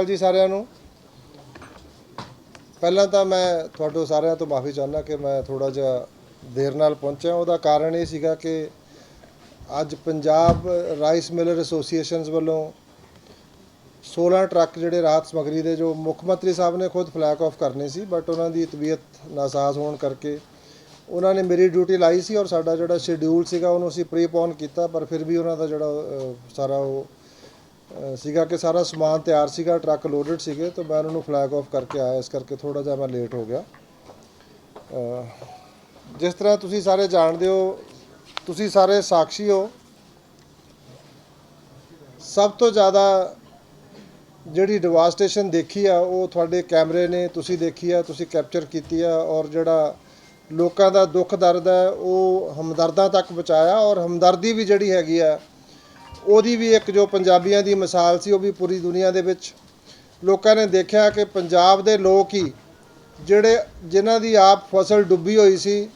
ਅਕਾਲ ਜੀ ਸਾਰਿਆਂ ਨੂੰ। ਪਹਿਲਾਂ ਤਾਂ ਮੈਂ ਤੁਹਾਡੇ ਸਾਰਿਆਂ ਤੋਂ ਮਾਫੀ ਚਾਹੁੰਦਾ ਕਿ ਮੈਂ ਥੋੜਾ ਜਿਹਾ ਦੇਰ ਨਾਲ ਪਹੁੰਚਿਆ। ਉਹਦਾ ਕਾਰਨ ਇਹ ਸੀਗਾ ਕਿ ਅੱਜ ਪੰਜਾਬ ਰਾਈਸ ਮਿਲਰ ਐਸੋਸੀਏਸ਼ਨਸ ਵੱਲੋਂ 16 ਟਰੱਕ ਜਿਹੜੇ ਰਾਹਤ ਸਮਗਰੀ ਦੇ, ਜੋ ਮੁੱਖ ਮੰਤਰੀ ਸਾਹਿਬ ਨੇ ਖੁਦ ਫਲੈਗ ਆਫ ਕਰਨੇ ਸੀ ਬਟ ਉਹਨਾਂ ਦੀ ਤਬੀਅਤ ਨਾਸਾਜ਼ ਹੋਣ ਕਰਕੇ ਉਹਨਾਂ ਨੇ ਮੇਰੀ ਡਿਊਟੀ ਲਾਈ ਸੀ ਔਰ ਸਾਡਾ ਜਿਹੜਾ ਸ਼ਡਿਊਲ ਸੀਗਾ ਉਹਨੂੰ ਅਸੀਂ ਪ੍ਰੀਪੋਨ ਕੀਤਾ, ਪਰ ਫਿਰ ਵੀ ਉਹਨਾਂ ਦਾ ਜਿਹੜਾ ਸਾਰਾ ਉਹ ਸੀਗਾ ਕਿ ਸਾਰਾ ਸਮਾਨ ਤਿਆਰ ਸੀਗਾ, ਟਰੱਕ ਲੋਡਡ ਸੀਗੇ, ਤਾਂ ਮੈਂ ਉਹਨਾਂ ਨੂੰ ਫਲੈਗ ਆਫ ਕਰਕੇ ਆਇਆ, ਇਸ ਕਰਕੇ ਥੋੜਾ ਜਿਹਾ ਮੈਂ ਲੇਟ ਹੋ ਗਿਆ। ਜਿਸ ਤਰ੍ਹਾਂ ਤੁਸੀਂ ਸਾਰੇ ਜਾਣਦੇ ਹੋ, ਤੁਸੀਂ ਸਾਰੇ ਸਾਖੀ ਹੋ, ਸਭ ਤੋਂ ਜ਼ਿਆਦਾ ਜਿਹੜੀ ਡਿਵਾਸਟੇਸ਼ਨ ਦੇਖੀ ਆ, ਉਹ ਤੁਹਾਡੇ ਕੈਮਰੇ ਨੇ ਤੁਸੀਂ ਦੇਖੀ ਆ, ਤੁਸੀਂ ਕੈਪਚਰ ਕੀਤੀ ਆ, ਔਰ ਜਿਹੜਾ ਲੋਕਾਂ ਦਾ ਦੁੱਖ ਦਰਦ ਹੈ, ਉਹ ਹਮਦਰਦਾਂ ਤੱਕ ਪਹੁੰਚਾਇਆ, ਔਰ ਹਮਦਰਦੀ ਵੀ ਜਿਹੜੀ ਹੈਗੀ ਆ ਉਹਦੀ ਵੀ ਇੱਕ ਜੋ ਪੰਜਾਬੀਆਂ ਦੀ ਮਿਸਾਲ ਸੀ, ਉਹ ਵੀ ਪੂਰੀ ਦੁਨੀਆ ਦੇ ਵਿੱਚ ਲੋਕਾਂ ਨੇ ਦੇਖਿਆ ਕਿ ਪੰਜਾਬ ਦੇ ਲੋਕ ਹੀ ਜਿਹੜੇ ਜਿਨ੍ਹਾਂ ਦੀ ਆਪ ਫਸਲ ਡੁੱਬੀ ਹੋਈ ਸੀ,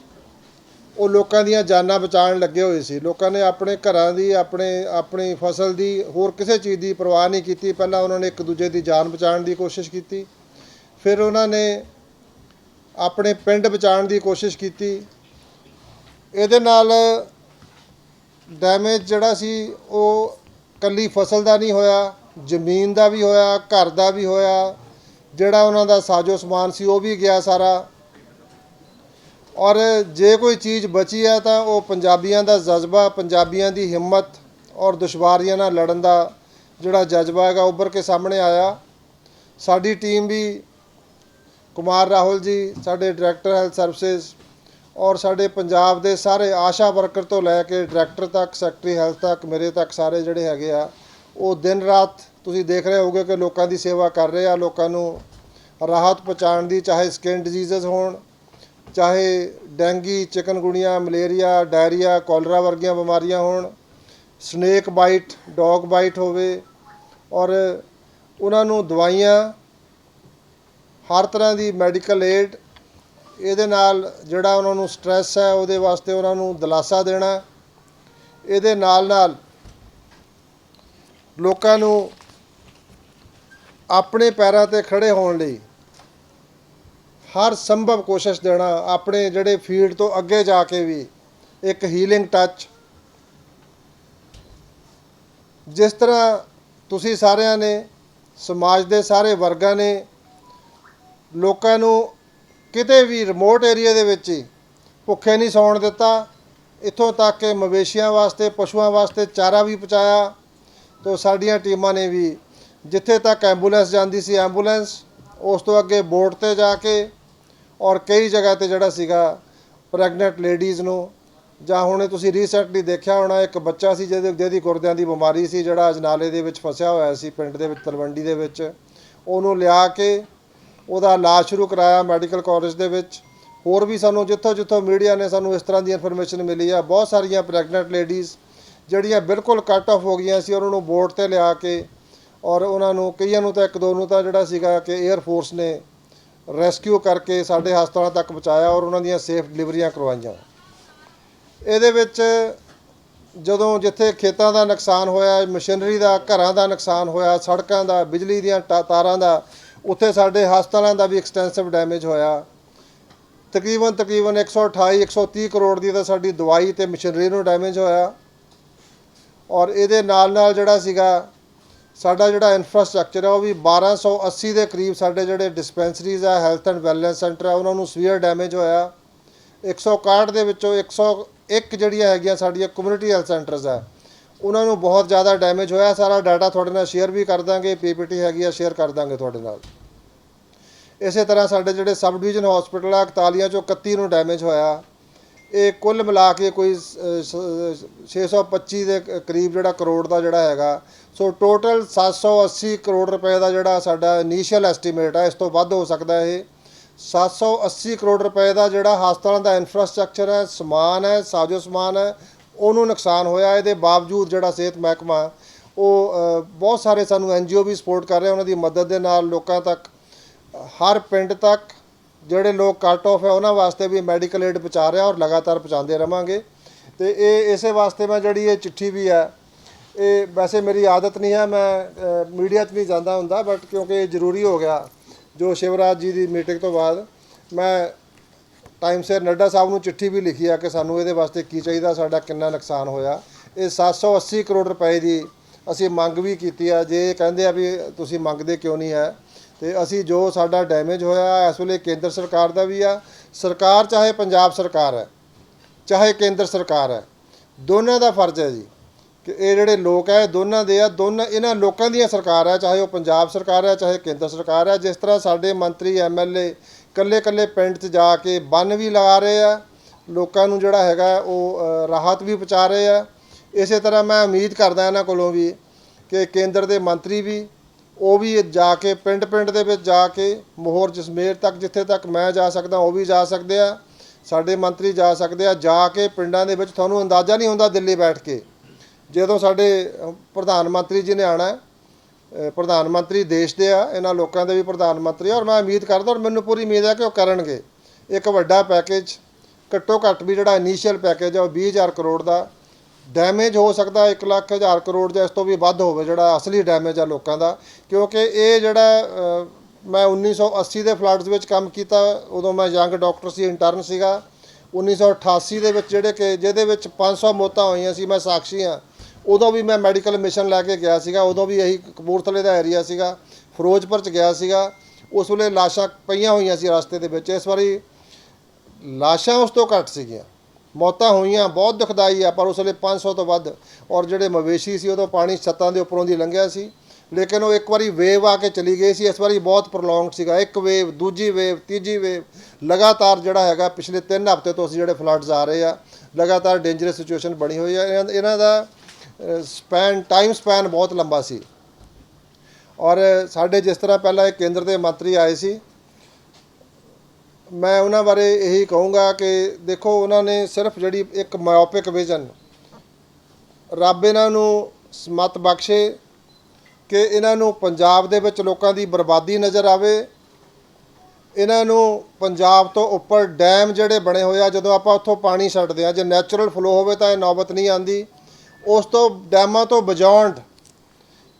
ਉਹ ਲੋਕਾਂ ਦੀਆਂ ਜਾਨਾਂ ਬਚਾਉਣ ਲੱਗੇ ਹੋਏ ਸੀ। ਲੋਕਾਂ ਨੇ ਆਪਣੇ ਘਰਾਂ ਦੀ, ਆਪਣੇ, ਆਪਣੀ ਫਸਲ ਦੀ ਹੋਰ ਕਿਸੇ ਚੀਜ਼ ਦੀ ਪਰਵਾਹ ਨਹੀਂ ਕੀਤੀ। ਪਹਿਲਾਂ ਉਹਨਾਂ ਨੇ ਇੱਕ ਦੂਜੇ ਦੀ ਜਾਨ ਬਚਾਉਣ ਦੀ ਕੋਸ਼ਿਸ਼ ਕੀਤੀ। ਫਿਰ ਉਹਨਾਂ ਨੇ ਆਪਣੇ ਪਿੰਡ ਬਚਾਉਣ ਦੀ ਕੋਸ਼ਿਸ਼ ਕੀਤੀ। ਇਹਦੇ ਨਾਲ ਡੈਮੇਜ ਜਿਹੜਾ ਸੀ, ਉਹ ਕੱਲੀ ਫਸਲ ਦਾ ਨਹੀਂ ਹੋਇਆ, ਜ਼ਮੀਨ ਦਾ ਵੀ ਹੋਇਆ, ਘਰ ਦਾ ਵੀ ਹੋਇਆ, ਜਿਹੜਾ ਉਹਨਾਂ ਦਾ ਸਾਜੋ ਸਮਾਨ ਸੀ, ਉਹ ਵੀ ਗਿਆ ਸਾਰਾ। ਔਰ ਜੇ ਕੋਈ ਚੀਜ਼ ਬਚੀ ਹੈ ਤਾਂ ਉਹ ਪੰਜਾਬੀਆਂ ਦਾ ਜਜ਼ਬਾ, ਪੰਜਾਬੀਆਂ ਦੀ ਹਿੰਮਤ ਔਰ ਦੁਸ਼ਵਾਰੀਆਂ ਨਾਲ ਲੜਨ ਦਾ ਜਿਹੜਾ ਜਜ਼ਬਾ ਹੈਗਾ ਉੱਭਰ ਕੇ ਸਾਹਮਣੇ ਆਇਆ। ਸਾਡੀ ਟੀਮ ਵੀ ਕੁਮਾਰ ਰਾਹੁਲ ਜੀ, ਸਾਡੇ ਡਾਇਰੈਕਟਰ ਹੈਲਥ ਸਰਵਿਸਿਜ਼ ਔਰ ਸਾਡੇ ਪੰਜਾਬ ਦੇ ਸਾਰੇ ਆਸ਼ਾ ਵਰਕਰ ਤੋਂ ਲੈ ਕੇ ਡਾਇਰੈਕਟਰ ਤੱਕ, ਸੈਕਟਰੀ ਹੈਲਥ ਤੱਕ, ਮੇਰੇ ਤੱਕ ਸਾਰੇ ਜਿਹੜੇ ਹੈਗੇ ਆ, ਉਹ ਦਿਨ ਰਾਤ ਤੁਸੀਂ ਦੇਖ ਰਹੇ ਹੋਗੇ ਕਿ ਲੋਕਾਂ ਦੀ ਸੇਵਾ ਕਰ ਰਹੇ ਆ, ਲੋਕਾਂ ਨੂੰ ਰਾਹਤ ਪਹੁੰਚਾਉਣ ਦੀ, ਚਾਹੇ ਸਕਿਨ ਡਿਜ਼ੀਜ਼ਸ ਹੋਣ, ਚਾਹੇ dengue, chikungunya, malaria, diarrhoea, cholera ਵਰਗੀਆਂ ਬਿਮਾਰੀਆਂ ਹੋਣ, ਸਨੇਕ ਬਾਈਟ, ਡੌਗ ਬਾਈਟ ਹੋਵੇ, ਔਰ ਉਹਨਾਂ ਨੂੰ ਦਵਾਈਆਂ, ਹਰ ਤਰ੍ਹਾਂ ਦੀ ਮੈਡੀਕਲ ਏਡ ਇਹਦੇ ਨਾਲ ਜਿਹੜਾ ਉਹਨਾਂ ਨੂੰ ਸਟ੍ਰੈਸ ਹੈ, ਉਹਦੇ ਵਾਸਤੇ ਉਹਨਾਂ ਨੂੰ ਦਿਲਾਸਾ ਦੇਣਾ ਇਹਦੇ ਨਾਲ ਨਾਲ ਲੋਕਾਂ ਨੂੰ ਆਪਣੇ ਪੈਰਾਂ ਤੇ ਖੜੇ ਹੋਣ ਲਈ ਹਰ ਸੰਭਵ ਕੋਸ਼ਿਸ਼ ਦੇਣਾ, ਆਪਣੇ ਜਿਹੜੇ ਫੀਲਡ ਤੋਂ ਅੱਗੇ ਜਾ ਕੇ ਵੀ ਇੱਕ ਹੀਲਿੰਗ ਟੱਚ ਜਿਸ ਤਰ੍ਹਾਂ ਤੁਸੀਂ ਸਾਰਿਆਂ ਨੇ, ਸਮਾਜ ਦੇ ਸਾਰੇ ਵਰਗਾਂ ਨੇ ਲੋਕਾਂ ਨੂੰ ਕਿਤੇ ਵੀ ਰਿਮੋਟ ਏਰੀਆ ਦੇ ਵਿੱਚ ਹੀ ਭੁੱਖੇ ਨਹੀਂ ਸੌਣ ਦਿੱਤਾ। ਇੱਥੋਂ ਤੱਕ ਕਿ ਮਵੇਸ਼ੀਆਂ ਵਾਸਤੇ, ਪਸ਼ੂਆਂ ਵਾਸਤੇ ਚਾਰਾ ਵੀ ਪਹੁੰਚਾਇਆ। ਤੋਂ ਸਾਡੀਆਂ ਟੀਮਾਂ ਨੇ ਵੀ ਜਿੱਥੇ ਤੱਕ ਐਂਬੂਲੈਂਸ ਜਾਂਦੀ ਸੀ ਐਂਬੂਲੈਂਸ ਉਸ ਤੋਂ ਅੱਗੇ ਬੋਟ ਤੇ ਜਾ ਕੇ ਔਰ ਕਈ ਜਗ੍ਹਾ ਤੇ ਜਿਹੜਾ ਸੀਗਾ ਪ੍ਰੈਗਨੈਂਟ ਲੇਡੀਜ਼ ਨੂੰ, ਜਾਂ ਹੁਣੇ ਤੁਸੀਂ ਰੀਸੈਂਟਲੀ ਦੇਖਿਆ ਹੋਣਾ, ਇੱਕ ਬੱਚਾ ਸੀ ਜਿਹਦੇ ਜਿਹਦੀ ਗੁਰਦਿਆਂ ਦੀ ਬਿਮਾਰੀ ਸੀ, ਜਿਹੜਾ ਅਜਨਾਲੇ ਦੇ ਵਿੱਚ ਫਸਿਆ ਹੋਇਆ ਸੀ, ਪਿੰਡ ਦੇ ਵਿੱਚ ਤਲਵੰਡੀ ਦੇ ਵਿੱਚ। ਉਹਨੂੰ ਲਿਆ ਕੇ ਉਹਦਾ ਇਲਾਜ ਸ਼ੁਰੂ ਕਰਾਇਆ ਮੈਡੀਕਲ ਕਾਲਜ ਦੇ ਵਿੱਚ। ਹੋਰ ਵੀ ਸਾਨੂੰ ਜਿੱਥੋਂ ਜਿੱਥੋਂ ਮੀਡੀਆ ਨੇ ਸਾਨੂੰ ਇਸ ਤਰ੍ਹਾਂ ਦੀ ਇਨਫੋਰਮੇਸ਼ਨ ਮਿਲੀ ਆ, ਬਹੁਤ ਸਾਰੀਆਂ ਪ੍ਰੈਗਨੈਂਟ ਲੇਡੀਜ਼ ਜਿਹੜੀਆਂ ਬਿਲਕੁਲ ਕੱਟ ਆਫ ਹੋ ਗਈਆਂ ਸੀ, ਉਹਨਾਂ ਨੂੰ ਬੋਰਡ ਤੇ ਲਿਆ ਕੇ ਔਰ ਉਹਨਾਂ ਨੂੰ ਕਈਆਂ ਨੂੰ ਤਾਂ ਇੱਕ ਦੋ ਨੂੰ ਤਾਂ ਜਿਹੜਾ ਸੀਗਾ ਕਿ 에ਅਰ ਫੋਰਸ ਨੇ ਰੈਸਕਿਊ ਕਰਕੇ ਸਾਡੇ ਹਸਪਤਾਲਾਂ ਤੱਕ ਪਹੁੰਚਾਇਆ ਔਰ ਉਹਨਾਂ ਦੀਆਂ ਸੇਫ ਡਿਲੀਵਰੀਆਂ ਕਰਵਾਈਆਂ। ਇਹਦੇ ਵਿੱਚ ਜਦੋਂ ਜਿੱਥੇ ਖੇਤਾਂ ਦਾ ਨੁਕਸਾਨ ਹੋਇਆ, ਮਸ਼ੀਨਰੀ ਦਾ, ਘਰਾਂ ਦਾ ਨੁਕਸਾਨ ਹੋਇਆ, ਸੜਕਾਂ ਦਾ, ਬਿਜਲੀ ਦੀਆਂ ਟਾ- ਤਾਰਾਂ ਦਾ ਉੱਥੇ ਸਾਡੇ ਹਸਪਤਾਲਾਂ ਦਾ ਵੀ ਐਕਸਟੈਂਸਿਵ ਡੈਮੇਜ ਹੋਇਆ। ਤਕਰੀਬਨ ਤਕਰੀਬਨ 128 130 ਕਰੋੜ ਦੀ ਤਾਂ ਸਾਡੀ ਦਵਾਈ ਤੇ ਮਸ਼ੀਨਰੀ ਨੂੰ ਡੈਮੇਜ ਹੋਇਆ। ਔਰ ਇਹਦੇ ਨਾਲ ਨਾਲ ਜਿਹੜਾ ਸੀਗਾ, ਸਾਡਾ ਜਿਹੜਾ ਇਨਫਰਾਸਟ੍ਰਕਚਰ ਹੈ ਉਹ ਵੀ 1280 ਦੇ ਕਰੀਬ ਸਾਡੇ ਜਿਹੜੇ ਡਿਸਪੈਂਸਰੀਜ਼ ਆ ਹੈਲਥ ਐਂਡ ਵੈਲਨੈਸ ਸੈਂਟਰ ਆ, ਉਹਨਾਂ ਨੂੰ ਸਵੀਅਰ ਡੈਮੇਜ ਹੋਇਆ। 161 ਦੇ ਵਿੱਚੋਂ 101 ਜਿਹੜੀਆਂ ਹੈਗੀਆਂ ਸਾਡੀਆਂ ਕਮਿਊਨਿਟੀ ਹੈਲਥ ਸੈਂਟਰਸ ਆ। ਉਹਨਾਂ ਨੂੰ ਬਹੁਤ ਜ਼ਿਆਦਾ ਡੈਮੇਜ ਹੋਇਆ। ਸਾਰਾ ਡਾਟਾ ਤੁਹਾਡੇ ਨਾਲ ਸ਼ੇਅਰ ਵੀ ਕਰ ਦਾਂਗੇ। ਪੀਪੀਟੀ ਹੈਗੀ ਆ ਸ਼ੇਅਰ ਕਰ ਦਾਂਗੇ ਤੁਹਾਡੇ ਨਾਲ। ਇਸੇ ਤਰ੍ਹਾਂ ਸਾਡੇ ਜਿਹੜੇ ਸਬ ਡਿਵੀਜ਼ਨ ਹਸਪੀਟਲ ਆ 41 ਚੋਂ 31 ਨੂੰ ਡੈਮੇਜ ਹੋਇਆ। ਇਹ ਕੁੱਲ ਮਿਲਾ ਕੇ ਕੋਈ ਸ- ਸ- 625 ਦੇ ਕਰੀਬ ਜਿਹੜਾ ਕਰੋੜ ਦਾ ਜਿਹੜਾ ਹੈਗਾ। ਸੋ ਟੋਟਲ 780 ਕਰੋੜ ਰੁਪਏ ਦਾ ਜਿਹੜਾ ਸਾਡਾ ਇਨੀਸ਼ੀਅਲ ਐਸਟੀਮੇਟ ਹੈ ਇਸ ਤੋਂ ਵੱਧ ਹੋ ਸਕਦਾ ਇਹ। 780 ਕਰੋੜ ਰੁਪਏ ਦਾ ਜਿਹੜਾ ਹਸਪਤਾਲਾਂ ਦਾ ਇਨਫਰਾਸਟ੍ਰਕਚਰ ਹੈ, ਸਮਾਨ ਹੈ, ਸਾਜੋ ਸਮਾਨ ਹੈ ਉਹਨੂੰ ਨੁਕਸਾਨ ਹੋਇਆ, ਇਹਦੇ ਬਾਵਜੂਦ ਜਿਹੜਾ ਸਿਹਤ ਮਹਿਕਮਾ ਉਹ ਬਹੁਤ ਸਾਰੇ ਸਾਨੂੰ ਐਨਜੀਓ ਵੀ ਸਪੋਰਟ ਕਰ ਰਹੇ ਉਹਨਾਂ ਦੀ ਮਦਦ ਦੇ ਨਾਲ ਲੋਕਾਂ ਤੱਕ, ਹਰ ਪਿੰਡ ਤੱਕ, ਜਿਹੜੇ ਲੋਕ ਕੱਟ ਆਫ ਹੈ, ਉਹਨਾਂ ਵਾਸਤੇ ਵੀ ਮੈਡੀਕਲ ਏਡ ਪਹੁੰਚਾ ਰਿਹਾ ਔਰ ਲਗਾਤਾਰ ਪਹੁੰਚਾਉਂਦੇ ਰਵਾਂਗੇ। ਤੇ ਇਹ, ਇਸੇ ਵਾਸਤੇ ਮੈਂ ਜਿਹੜੀ ਇਹ ਚਿੱਠੀ ਵੀ ਹੈ, ਇਹ ਵੈਸੇ ਮੇਰੀ ਆਦਤ ਨਹੀਂ ਹੈ, ਮੈਂ ਮੀਡੀਆ 'ਚ ਨਹੀਂ ਜਾਂਦਾ ਹੁੰਦਾ, ਬਟ ਕਿਉਂਕਿ ਇਹ ਜ਼ਰੂਰੀ ਹੋ ਗਿਆ, ਜੋ ਸ਼ਿਵਰਾਜ ਜੀ ਦੀ ਮੀਟਿੰਗ ਤੋਂ ਬਾਅਦ, ਮੈਂ ਟਾਈਮ ਸਿਰ ਨੱਡਾ ਸਾਹਿਬ ਨੂੰ ਚਿੱਠੀ ਵੀ ਲਿਖੀ ਆ ਕਿ ਸਾਨੂੰ ਇਹਦੇ ਵਾਸਤੇ ਕੀ ਚਾਹੀਦਾ, ਸਾਡਾ ਕਿੰਨਾ ਨੁਕਸਾਨ ਹੋਇਆ। ਇਹ 780 ਕਰੋੜ ਰੁਪਏ ਦੀ ਅਸੀਂ ਮੰਗ ਵੀ ਕੀਤੀ ਆ। ਜੇ ਕਹਿੰਦੇ ਆ ਵੀ ਤੁਸੀਂ ਮੰਗਦੇ ਕਿਉਂ ਨਹੀਂ ਹੈ ਤੇ ਅਸੀਂ ਜੋ ਸਾਡਾ ਡੈਮੇਜ ਹੋਇਆ, ਇਸ ਵੇਲੇ ਕੇਂਦਰ ਸਰਕਾਰ ਦਾ ਵੀ ਆ। ਸਰਕਾਰ ਚਾਹੇ ਪੰਜਾਬ ਸਰਕਾਰ ਹੈ, ਚਾਹੇ ਕੇਂਦਰ ਸਰਕਾਰ ਹੈ, ਦੋਨਾਂ ਦਾ ਫਰਜ਼ ਹੈ ਜੀ ਕਿ ਇਹ ਜਿਹੜੇ ਲੋਕ ਹੈ ਦੋਨਾਂ ਦੇ ਆ। ਦੋਨਾਂ, ਇਹਨਾਂ ਲੋਕਾਂ ਦੀਆਂ ਸਰਕਾਰ ਹੈ, ਚਾਹੇ ਉਹ ਪੰਜਾਬ ਸਰਕਾਰ ਹੈ, ਚਾਹੇ ਕੇਂਦਰ ਸਰਕਾਰ ਹੈ। ਜਿਸ ਤਰ੍ਹਾਂ ਸਾਡੇ ਮੰਤਰੀ ਐਮਐਲਏ ਕੱਲੇ ਕੱਲੇ ਪਿੰਡ 'ਚ ਜਾ ਕੇ ਬੰਨ ਵੀ ਲਗਾ ਰਹੇ ਆ। ਲੋਕਾਂ ਨੂੰ ਜਿਹੜਾ ਹੈਗਾ ਉਹ ਰਾਹਤ ਵੀ ਪਹੁੰਚਾ ਰਹੇ ਆ। ਇਸੇ ਤਰ੍ਹਾਂ ਮੈਂ ਉਮੀਦ ਕਰਦਾ ਇਹਨਾਂ ਕੋਲੋਂ ਵੀ ਕਿ ਕੇਂਦਰ ਦੇ ਮੰਤਰੀ ਵੀ, ਉਹ ਵੀ ਜਾ ਕੇ ਪਿੰਡ ਪਿੰਡ ਦੇ ਵਿੱਚ ਜਾ ਕੇ ਮੋਹਰ ਜਸਮੇਰ ਤੱਕ, ਜਿੱਥੇ ਤੱਕ ਮੈਂ ਜਾ ਸਕਦਾ, ਉਹ ਵੀ ਜਾ ਸਕਦੇ ਆ। ਸਾਡੇ ਮੰਤਰੀ ਜਾ ਸਕਦੇ ਆ। ਜਾ ਕੇ ਪਿੰਡਾਂ ਦੇ ਵਿੱਚ ਤੁਹਾਨੂੰ ਅੰਦਾਜ਼ਾ ਨਹੀਂ ਹੁੰਦਾ ਦਿੱਲੀ ਬੈਠ ਕੇ। ਜਦੋਂ ਸਾਡੇ ਪ੍ਰਧਾਨ ਮੰਤਰੀ ਜੀ ਨੇ ਆਣਾ ਪ੍ਰਧਾਨ ਮੰਤਰੀ ਦੇਸ਼ ਦੇ ਆ ਇਹਨਾਂ ਲੋਕਾਂ ਦੇ ਵੀ ਪ੍ਰਧਾਨ ਮੰਤਰੀ ਔਰ ਮੈਂ ਉਮੀਦ ਕਰਦਾ ਔਰ ਮੈਨੂੰ ਪੂਰੀ ਉਮੀਦ ਹੈ ਕਿ ਉਹ ਕਰਨਗੇ। ਇੱਕ ਵੱਡਾ ਪੈਕੇਜ ਘੱਟੋ ਘੱਟ ਵੀ ਜਿਹੜਾ ਇਨੀਸ਼ੀਅਲ ਪੈਕੇਜ ਆ ਉਹ 20000 ਕਰੋੜ ਦਾ ਡੈਮੇਜ ਹੋ ਸਕਦਾ 1 ਲੱਖ ਹਜ਼ਾਰ ਕਰੋੜ ਜਾਂ ਇਸ ਤੋਂ ਵੀ ਵੱਧ ਹੋਵੇ ਜਿਹੜਾ ਅਸਲੀ ਡੈਮੇਜ ਆ ਲੋਕਾਂ ਦਾ। ਕਿਉਂਕਿ ਇਹ ਜਿਹੜਾ ਅ, ਮੈਂ 1980 ਦੇ ਫਲੱਡਸ ਵਿੱਚ ਕੰਮ ਕੀਤਾ ਉਦੋਂ ਮੈਂ ਯੰਗ ਡਾਕਟਰ ਸੀ ਇੰਟਰਨ ਸੀਗਾ। 1988 ਦੇ ਵਿੱਚ ਜਿਹੜੇ ਕਿ ਜਿਹਦੇ ਵਿੱਚ 500 ਮੌਤਾਂ ਹੋਈਆਂ ਸੀ ਮੈਂ ਸਾਖੀ ਹਾਂ। ਉਦੋਂ ਵੀ ਮੈਂ ਮੈਡੀਕਲ ਮਿਸ਼ਨ ਲੈ ਕੇ ਗਿਆ ਸੀਗਾ, ਉਦੋਂ ਵੀ ਇਹੀ ਕਪੂਰਥਲੇ ਦਾ ਏਰੀਆ ਸੀਗਾ, ਫਿਰੋਜ਼ਪੁਰ ਚ ਗਿਆ ਸੀਗਾ, ਉਸ ਵੇਲੇ ਲਾਸ਼ਾਂ ਪਈਆਂ ਹੋਈਆਂ ਸੀ ਰਸਤੇ ਦੇ ਵਿੱਚ, ਇਸ ਵਾਰੀ ਲਾਸ਼ਾਂ ਉਸ ਤੋਂ ਘੱਟ ਸੀਗੀਆਂ, ਮੌਤਾਂ ਹੋਈਆਂ, ਬਹੁਤ ਦੁਖਦਾਈ ਆ, ਪਰ ਉਸ ਵੇਲੇ 500 ਤੋਂ ਵੱਧ, ਔਰ ਜਿਹੜੇ ਮਵੇਸ਼ੀ ਸੀ ਉਦੋਂ ਪਾਣੀ ਛੱਤਾਂ ਦੇ ਉੱਪਰੋਂ ਦੀ ਲੰਘਿਆ ਸੀ, ਲੇਕਿਨ ਉਹ ਇੱਕ ਵਾਰੀ ਵੇਵ ਆ ਕੇ ਚਲੀ ਗਈ ਸੀ, ਇਸ ਵਾਰੀ ਬਹੁਤ ਪ੍ਰੋਲੋਂਗਡ ਸੀਗਾ, ਇੱਕ ਵੇਵ ਦੂਜੀ ਵੇਵ ਤੀਜੀ ਵੇਵ ਲਗਾਤਾਰ ਜਿਹੜਾ ਹੈਗਾ ਪਿਛਲੇ 3 ਹਫ਼ਤੇ ਤੋਂ ਅਸੀਂ ਜਿਹੜੇ ਫਲੱਡਸ ਆ ਰਹੇ ਆ, ਲਗਾਤਾਰ ਡੇਂਜਰਸ ਸਿਚੁਏਸ਼ਨ ਬਣੀ ਹੋਈ ਆ, ਇਹਨਾਂ- ਇਹਨਾਂ ਦਾ ਸਪੈਨ ਟਾਈਮ ਸਪੈਨ ਬਹੁਤ ਲੰਬਾ ਸੀ। ਔਰ ਸਾਡੇ ਜਿਸ ਤਰ੍ਹਾਂ ਪਹਿਲਾਂ ਇਹ ਕੇਂਦਰ ਦੇ ਮੰਤਰੀ ਆਏ ਸੀ, ਮੈਂ ਉਹਨਾਂ ਬਾਰੇ ਇਹੀ ਕਹੂੰਗਾ ਕਿ ਦੇਖੋ ਉਹਨਾਂ ਨੇ ਸਿਰਫ ਜਿਹੜੀ ਇੱਕ ਮਾਇਓਪਿਕ ਵਿਜ਼ਨ ਰੱਬ ਇਹਨਾਂ ਨੂੰ ਸਮਤ ਬਖਸ਼ੇ, ਕਿ ਇਹਨਾਂ ਨੂੰ ਪੰਜਾਬ ਦੇ ਵਿੱਚ ਲੋਕਾਂ ਦੀ ਬਰਬਾਦੀ ਨਜ਼ਰ ਆਵੇ, ਇਹਨਾਂ ਨੂੰ ਪੰਜਾਬ ਤੋਂ ਉੱਪਰ ਡੈਮ ਜਿਹੜੇ ਬਣੇ ਹੋਏ ਆ, ਜਦੋਂ ਆਪਾਂ ਉੱਥੋਂ ਪਾਣੀ ਛੱਡਦੇ ਆ, ਜੇ ਨੈਚੁਰਲ ਫਲੋ ਹੋਵੇ ਤਾਂ ਇਹ ਨੌਬਤ ਨਹੀਂ ਆਂਦੀ ਉਸ ਤੋਂ ਡੈਮਾਂ ਤੋਂ ਬਿਯੋਂਡ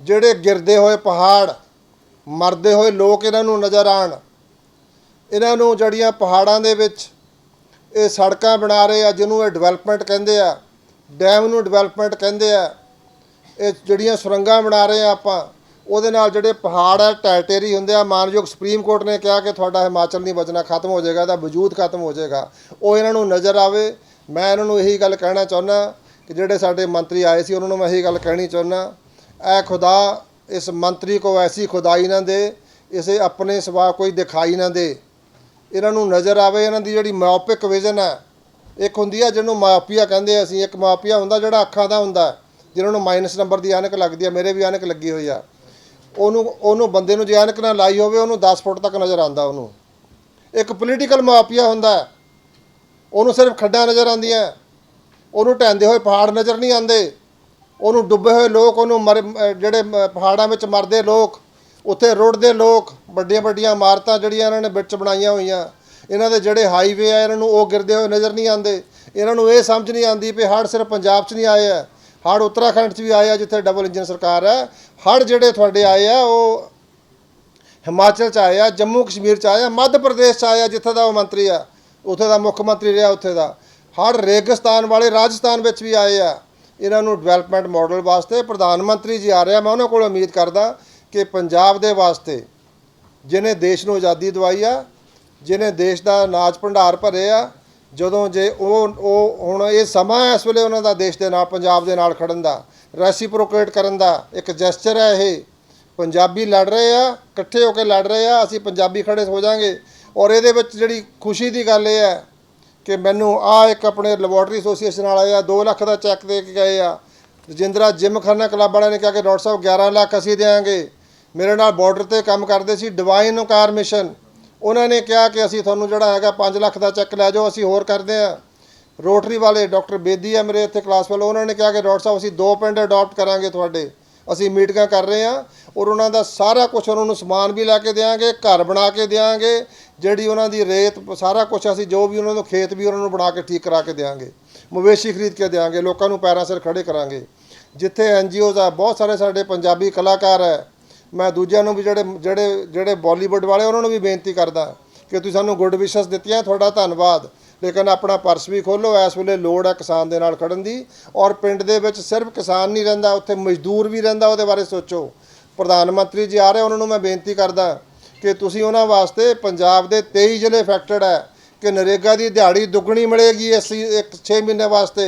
ਜਿਹੜੇ ਗਿਰਦੇ ਹੋਏ ਪਹਾੜ, ਮਰਦੇ ਹੋਏ ਲੋਕ ਇਹਨਾਂ ਨੂੰ ਨਜ਼ਰ ਆਣ ਇਹਨਾਂ ਨੂੰ ਜਿਹੜੀਆਂ ਪਹਾੜਾਂ ਦੇ ਵਿੱਚ ਇਹ ਸੜਕਾਂ ਬਣਾ ਰਹੇ ਆ, ਜਿਹਨੂੰ ਇਹ ਡਿਵੈਲਪਮੈਂਟ ਕਹਿੰਦੇ ਆ ਡੈਮ ਨੂੰ ਡਿਵੈਲਪਮੈਂਟ ਕਹਿੰਦੇ ਆ, ਇਹ ਜਿਹੜੀਆਂ ਸੁਰੰਗਾਂ ਬਣਾ ਰਹੇ ਆ ਆਪਾਂ, ਉਹਦੇ ਨਾਲ ਜਿਹੜੇ ਪਹਾੜ ਆ ਟੈਟੇਰੀ ਹੁੰਦੇ ਆ, ਮਾਨਯੋਗ ਸੁਪਰੀਮ ਕੋਰਟ ਨੇ ਕਿਹਾ ਕਿ ਤੁਹਾਡਾ ਹਿਮਾਚਲ ਨਹੀਂ ਬਚਣਾ ਖਤਮ ਹੋ ਜਾਏਗਾ, ਇਹਦਾ ਵਜੂਦ ਖਤਮ ਹੋ ਜਾਏਗਾ। ਉਹ ਇਹਨਾਂ ਨੂੰ ਨਜ਼ਰ ਆਵੇ। ਮੈਂ ਇਹਨਾਂ ਨੂੰ ਇਹੀ ਗੱਲ ਕਹਿਣਾ ਚਾਹੁੰਦਾ ਕਿ ਜਿਹੜੇ ਸਾਡੇ ਮੰਤਰੀ ਆਏ ਸੀ, ਉਹਨਾਂ ਨੂੰ ਮੈਂ ਇਹੀ ਗੱਲ ਕਹਿਣੀ ਚਾਹੁੰਦਾ ਐ ਖੁਦਾ, ਇਸ ਮੰਤਰੀ ਕੋ ਐਸੀ ਖੁਦਾਈ ਨਾ ਦੇ, ਇਸੇ ਆਪਣੇ ਸਿਵਾ ਕੋਈ ਦਿਖਾਈ ਨਾ ਦੇ। ਇਹਨਾਂ ਨੂੰ ਨਜ਼ਰ ਆਵੇ, ਇਹਨਾਂ ਦੀ ਜਿਹੜੀ ਮਾਇਓਪਿਕ ਵਿਜ਼ਨ ਹੈ, ਇੱਕ ਹੁੰਦੀ ਆ ਜਿਹਨੂੰ ਮਾਇਓਪੀਆ ਕਹਿੰਦੇ ਅਸੀਂ, ਇੱਕ ਮਾਇਓਪੀਆ ਹੁੰਦਾ ਜਿਹੜਾ ਅੱਖਾਂ ਦਾ ਹੁੰਦਾ, ਜਿਹਨਾਂ ਨੂੰ ਮਾਈਨਸ ਨੰਬਰ ਦੀ ਐਨਕ ਲੱਗਦੀ ਹੈ, ਮੇਰੇ ਵੀ ਐਨਕ ਲੱਗੀ ਹੋਈ ਆ। ਉਹਨੂੰ ਉਹਨੂੰ ਬੰਦੇ ਨੂੰ ਜੇ ਐਨਕ ਨਾ ਲਾਈ ਹੋਵੇ, ਉਹਨੂੰ 10 ਫੁੱਟ ਤੱਕ ਨਜ਼ਰ ਆਉਂਦਾ ਉਹਨੂੰ। ਇੱਕ ਪੋਲੀਟੀਕਲ ਮਾਇਓਪੀਆ ਹੁੰਦਾ, ਉਹਨੂੰ ਸਿਰਫ ਖੱਡਾਂ ਨਜ਼ਰ ਆਉਂਦੀਆਂ। ਉਹਨੂੰ ਢਹਿੰਦੇ ਹੋਏ ਪਹਾੜ ਨਜ਼ਰ ਨਹੀਂ ਆਉਂਦੇ। ਉਹਨੂੰ ਡੁੱਬੇ ਹੋਏ ਲੋਕ, ਉਹਨੂੰ ਮਰ ਜਿਹੜੇ ਪਹਾੜਾਂ ਵਿੱਚ ਮਰਦੇ ਲੋਕ, ਉੱਥੇ ਰੁੜਦੇ ਲੋਕ ਵੱਡੀਆਂ ਵੱਡੀਆਂ ਇਮਾਰਤਾਂ ਜਿਹੜੀਆਂ ਇਹਨਾਂ ਨੇ ਵਿੱਚ ਬਣਾਈਆਂ ਹੋਈਆਂ। ਇਹਨਾਂ ਦੇ ਜਿਹੜੇ ਹਾਈਵੇ ਆ, ਇਹਨਾਂ ਨੂੰ ਉਹ ਗਿਰਦੇ ਹੋਏ ਨਜ਼ਰ ਨਹੀਂ ਆਉਂਦੇ। ਇਹਨਾਂ ਨੂੰ ਇਹ ਸਮਝ ਨਹੀਂ ਆਉਂਦੀ ਵੀ ਹੜ੍ਹ ਸਿਰਫ ਪੰਜਾਬ 'ਚ ਨਹੀਂ ਆਏ ਆ। ਹੜ੍ਹ ਉੱਤਰਾਖੰਡ 'ਚ ਵੀ ਆਏ ਆ, ਜਿੱਥੇ ਡਬਲ ਇੰਜਨ ਸਰਕਾਰ ਹੈ ਹੜ੍ਹ ਜਿਹੜੇ ਤੁਹਾਡੇ ਆਏ ਆ, ਉਹ ਹਿਮਾਚਲ 'ਚ ਆਏ ਆ ਜੰਮੂ ਕਸ਼ਮੀਰ 'ਚ ਆਏ ਆ, ਮੱਧ ਪ੍ਰਦੇਸ਼ 'ਚ ਆਏ ਆ, ਜਿੱਥੇ ਦਾ ਉਹ ਮੰਤਰੀ ਆ। ਉੱਥੇ ਦਾ ਮੁੱਖ ਮੰਤਰੀ ਰਿਹਾ, ਉੱਥੇ ਦਾ। ਹੜ ਰੇਗਿਸਤਾਨ ਵਾਲੇ ਰਾਜਸਥਾਨ ਵਿੱਚ ਵੀ ਆਏ ਆ। ਇਹਨਾਂ ਨੂੰ ਡਿਵੈਲਪਮੈਂਟ ਮਾਡਲ ਵਾਸਤੇ ਪ੍ਰਧਾਨ ਮੰਤਰੀ ਜੀ ਆ ਰਿਹਾ ਮੈਂ ਉਹਨਾਂ ਕੋਲ ਉਮੀਦ ਕਰਦਾ ਕਿ ਪੰਜਾਬ ਦੇ ਵਾਸਤੇ ਜਿਹਨੇ ਦੇਸ਼ ਨੂੰ ਆਜ਼ਾਦੀ ਦਵਾਈ ਆ, ਜਿਹਨੇ ਦੇਸ਼ ਦਾ ਅਨਾਜ ਭੰਡਾਰ ਭਰੇ ਆ, ਜਦੋਂ ਜੇ ਉਹ ਉਹ ਹੁਣ ਇਹ ਸਮਾਂ ਹੈ ਇਸ ਵੇਲੇ ਉਹਨਾਂ ਦਾ ਦੇਸ਼ ਦੇ ਨਾਲ, ਪੰਜਾਬ ਦੇ ਨਾਲ ਖੜਨ ਦਾ ਰੈਸੀਪ੍ਰੋਕੇਟ ਕਰਨ ਦਾ, ਇੱਕ ਜੈਸਚਰ ਹੈ ਇਹ। ਪੰਜਾਬੀ ਲੜ ਰਹੇ ਆ, ਇਕੱਠੇ ਹੋ ਕੇ ਲੜ ਰਹੇ ਆ, ਅਸੀਂ ਪੰਜਾਬੀ ਖੜੇ ਹੋ ਜਾਾਂਗੇ। ਔਰ ਇਹਦੇ ਵਿੱਚ ਜਿਹੜੀ ਖੁਸ਼ੀ ਦੀ ਗੱਲ ਇਹ ਹੈ ਕਿ ਮੈਨੂੰ ਆ ਇੱਕ ਆਪਣੇ ਲੈਬੋਰਟਰੀ ਐਸੋਸੀਏਸ਼ਨ ਵਾਲੇ ਆ 2 ਲੱਖ ਦਾ ਚੈੱਕ ਦੇ ਕੇ ਗਏ ਆ। ਰਜਿੰਦਰਾ ਜਿਮ ਖਾਨਾ ਕਲੱਬ ਵਾਲਿਆਂ ਨੇ ਕਿਹਾ ਕਿ ਡਾਕਟਰ ਸਾਹਿਬ 11 ਲੱਖ ਅਸੀਂ ਦੇਵਾਂਗੇ। ਮੇਰੇ ਨਾਲ ਬਾਰਡਰ ਤੇ ਕੰਮ ਕਰਦੇ ਸੀ ਡਿਵਾਈਨ ਓਕਾਰ ਮਿਸ਼ਨ ਉਹਨਾਂ ਨੇ ਕਿਹਾ ਕਿ ਅਸੀਂ ਤੁਹਾਨੂੰ ਜਿਹੜਾ ਹੈਗਾ 5 ਲੱਖ ਦਾ ਚੈੱਕ ਲੈ ਜਾਓ, ਅਸੀਂ ਹੋਰ ਕਰਦੇ ਆ। ਰੋਟਰੀ ਵਾਲੇ ਡਾਕਟਰ ਬੇਦੀ ਆ ਮੇਰੇ ਇੱਥੇ ਕਲਾਸ ਫੈਲੋ ਉਹਨਾਂ ਨੇ ਕਿਹਾ ਕਿ ਡਾਕਟਰ ਸਾਹਿਬ, ਅਸੀਂ ਦੋ ਪਿੰਡ ਅਡਾਪਟ ਕਰਾਂਗੇ ਤੁਹਾਡੇ। ਅਸੀਂ ਮੀਟਿੰਗਾਂ ਕਰ ਰਹੇ ਆ ਔਰ ਉਹਨਾਂ ਦਾ ਸਾਰਾ ਕੁਝ ਉਹਨਾਂ ਨੂੰ ਸਮਾਨ ਵੀ ਲੈ ਕੇ ਦੇਵਾਂਗੇ, ਘਰ ਬਣਾ ਕੇ ਦੇਵਾਂਗੇ। ਜਿਹੜੀ ਉਹਨਾਂ ਦੀ ਰੇਤ, ਸਾਰਾ ਕੁਝ ਅਸੀਂ ਜੋ ਵੀ ਉਹਨਾਂ ਨੂੰ ਖੇਤ ਵੀ ਉਹਨਾਂ ਨੂੰ ਬਣਾ ਕੇ ਠੀਕ ਕਰਾ ਕੇ ਦੇਵਾਂਗੇ ਮਵੇਸ਼ੀ ਖਰੀਦ ਕੇ ਦੇਵਾਂਗੇ ਲੋਕਾਂ ਨੂੰ ਪੈਰਾਂ ਸਿਰ ਖੜੇ ਕਰਾਂਗੇ। ਜਿੱਥੇ ਐਨਜੀਓਜ਼ ਆ, ਬਹੁਤ ਸਾਰੇ ਸਾਡੇ ਪੰਜਾਬੀ ਕਲਾਕਾਰ ਹੈ। ਮੈਂ ਦੂਜਿਆਂ ਨੂੰ ਵੀ ਜਿਹੜੇ ਜਿਹੜੇ ਜਿਹੜੇ ਬਾਲੀਵੁੱਡ ਵਾਲੇ, ਉਹਨਾਂ ਨੂੰ ਵੀ ਬੇਨਤੀ ਕਰਦਾ ਕਿ ਤੁਸੀਂ ਸਾਨੂੰ ਗੁੱਡ ਵਿਸ਼ਸ ਦਿੱਤੀਆਂ, ਤੁਹਾਡਾ ਧੰਨਵਾਦ। ਲੇਕਿਨ ਆਪਣਾ ਪਰਸ ਵੀ ਖੋਲੋ, ਇਸ ਵੇਲੇ ਲੋੜ ਹੈ ਕਿਸਾਨ ਦੇ ਨਾਲ ਖੜਨ ਦੀ। ਔਰ ਪਿੰਡ ਦੇ ਵਿੱਚ ਸਿਰਫ ਕਿਸਾਨ ਨਹੀਂ ਰਹਿੰਦਾ, ਉੱਥੇ ਮਜ਼ਦੂਰ ਵੀ ਰਹਿੰਦਾ, ਉਹਦੇ ਬਾਰੇ ਸੋਚੋ। ਪ੍ਰਧਾਨ ਮੰਤਰੀ ਜੀ ਆ ਰਹੇ, ਉਹਨਾਂ ਨੂੰ ਮੈਂ ਬੇਨਤੀ ਕਰਦਾ ਕਿ ਤੁਸੀਂ ਉਹਨਾਂ ਵਾਸਤੇ ਪੰਜਾਬ ਦੇ 23 ਜ਼ਿਲ੍ਹੇ ਅਫੈਕਟਡ ਹੈ ਕਿ ਨਰੇਗਾ ਦੀ ਦਿਹਾੜੀ ਦੁੱਗਣੀ ਮਿਲੇਗੀ ਇਸ ਇੱਕ 6 ਮਹੀਨੇ ਵਾਸਤੇ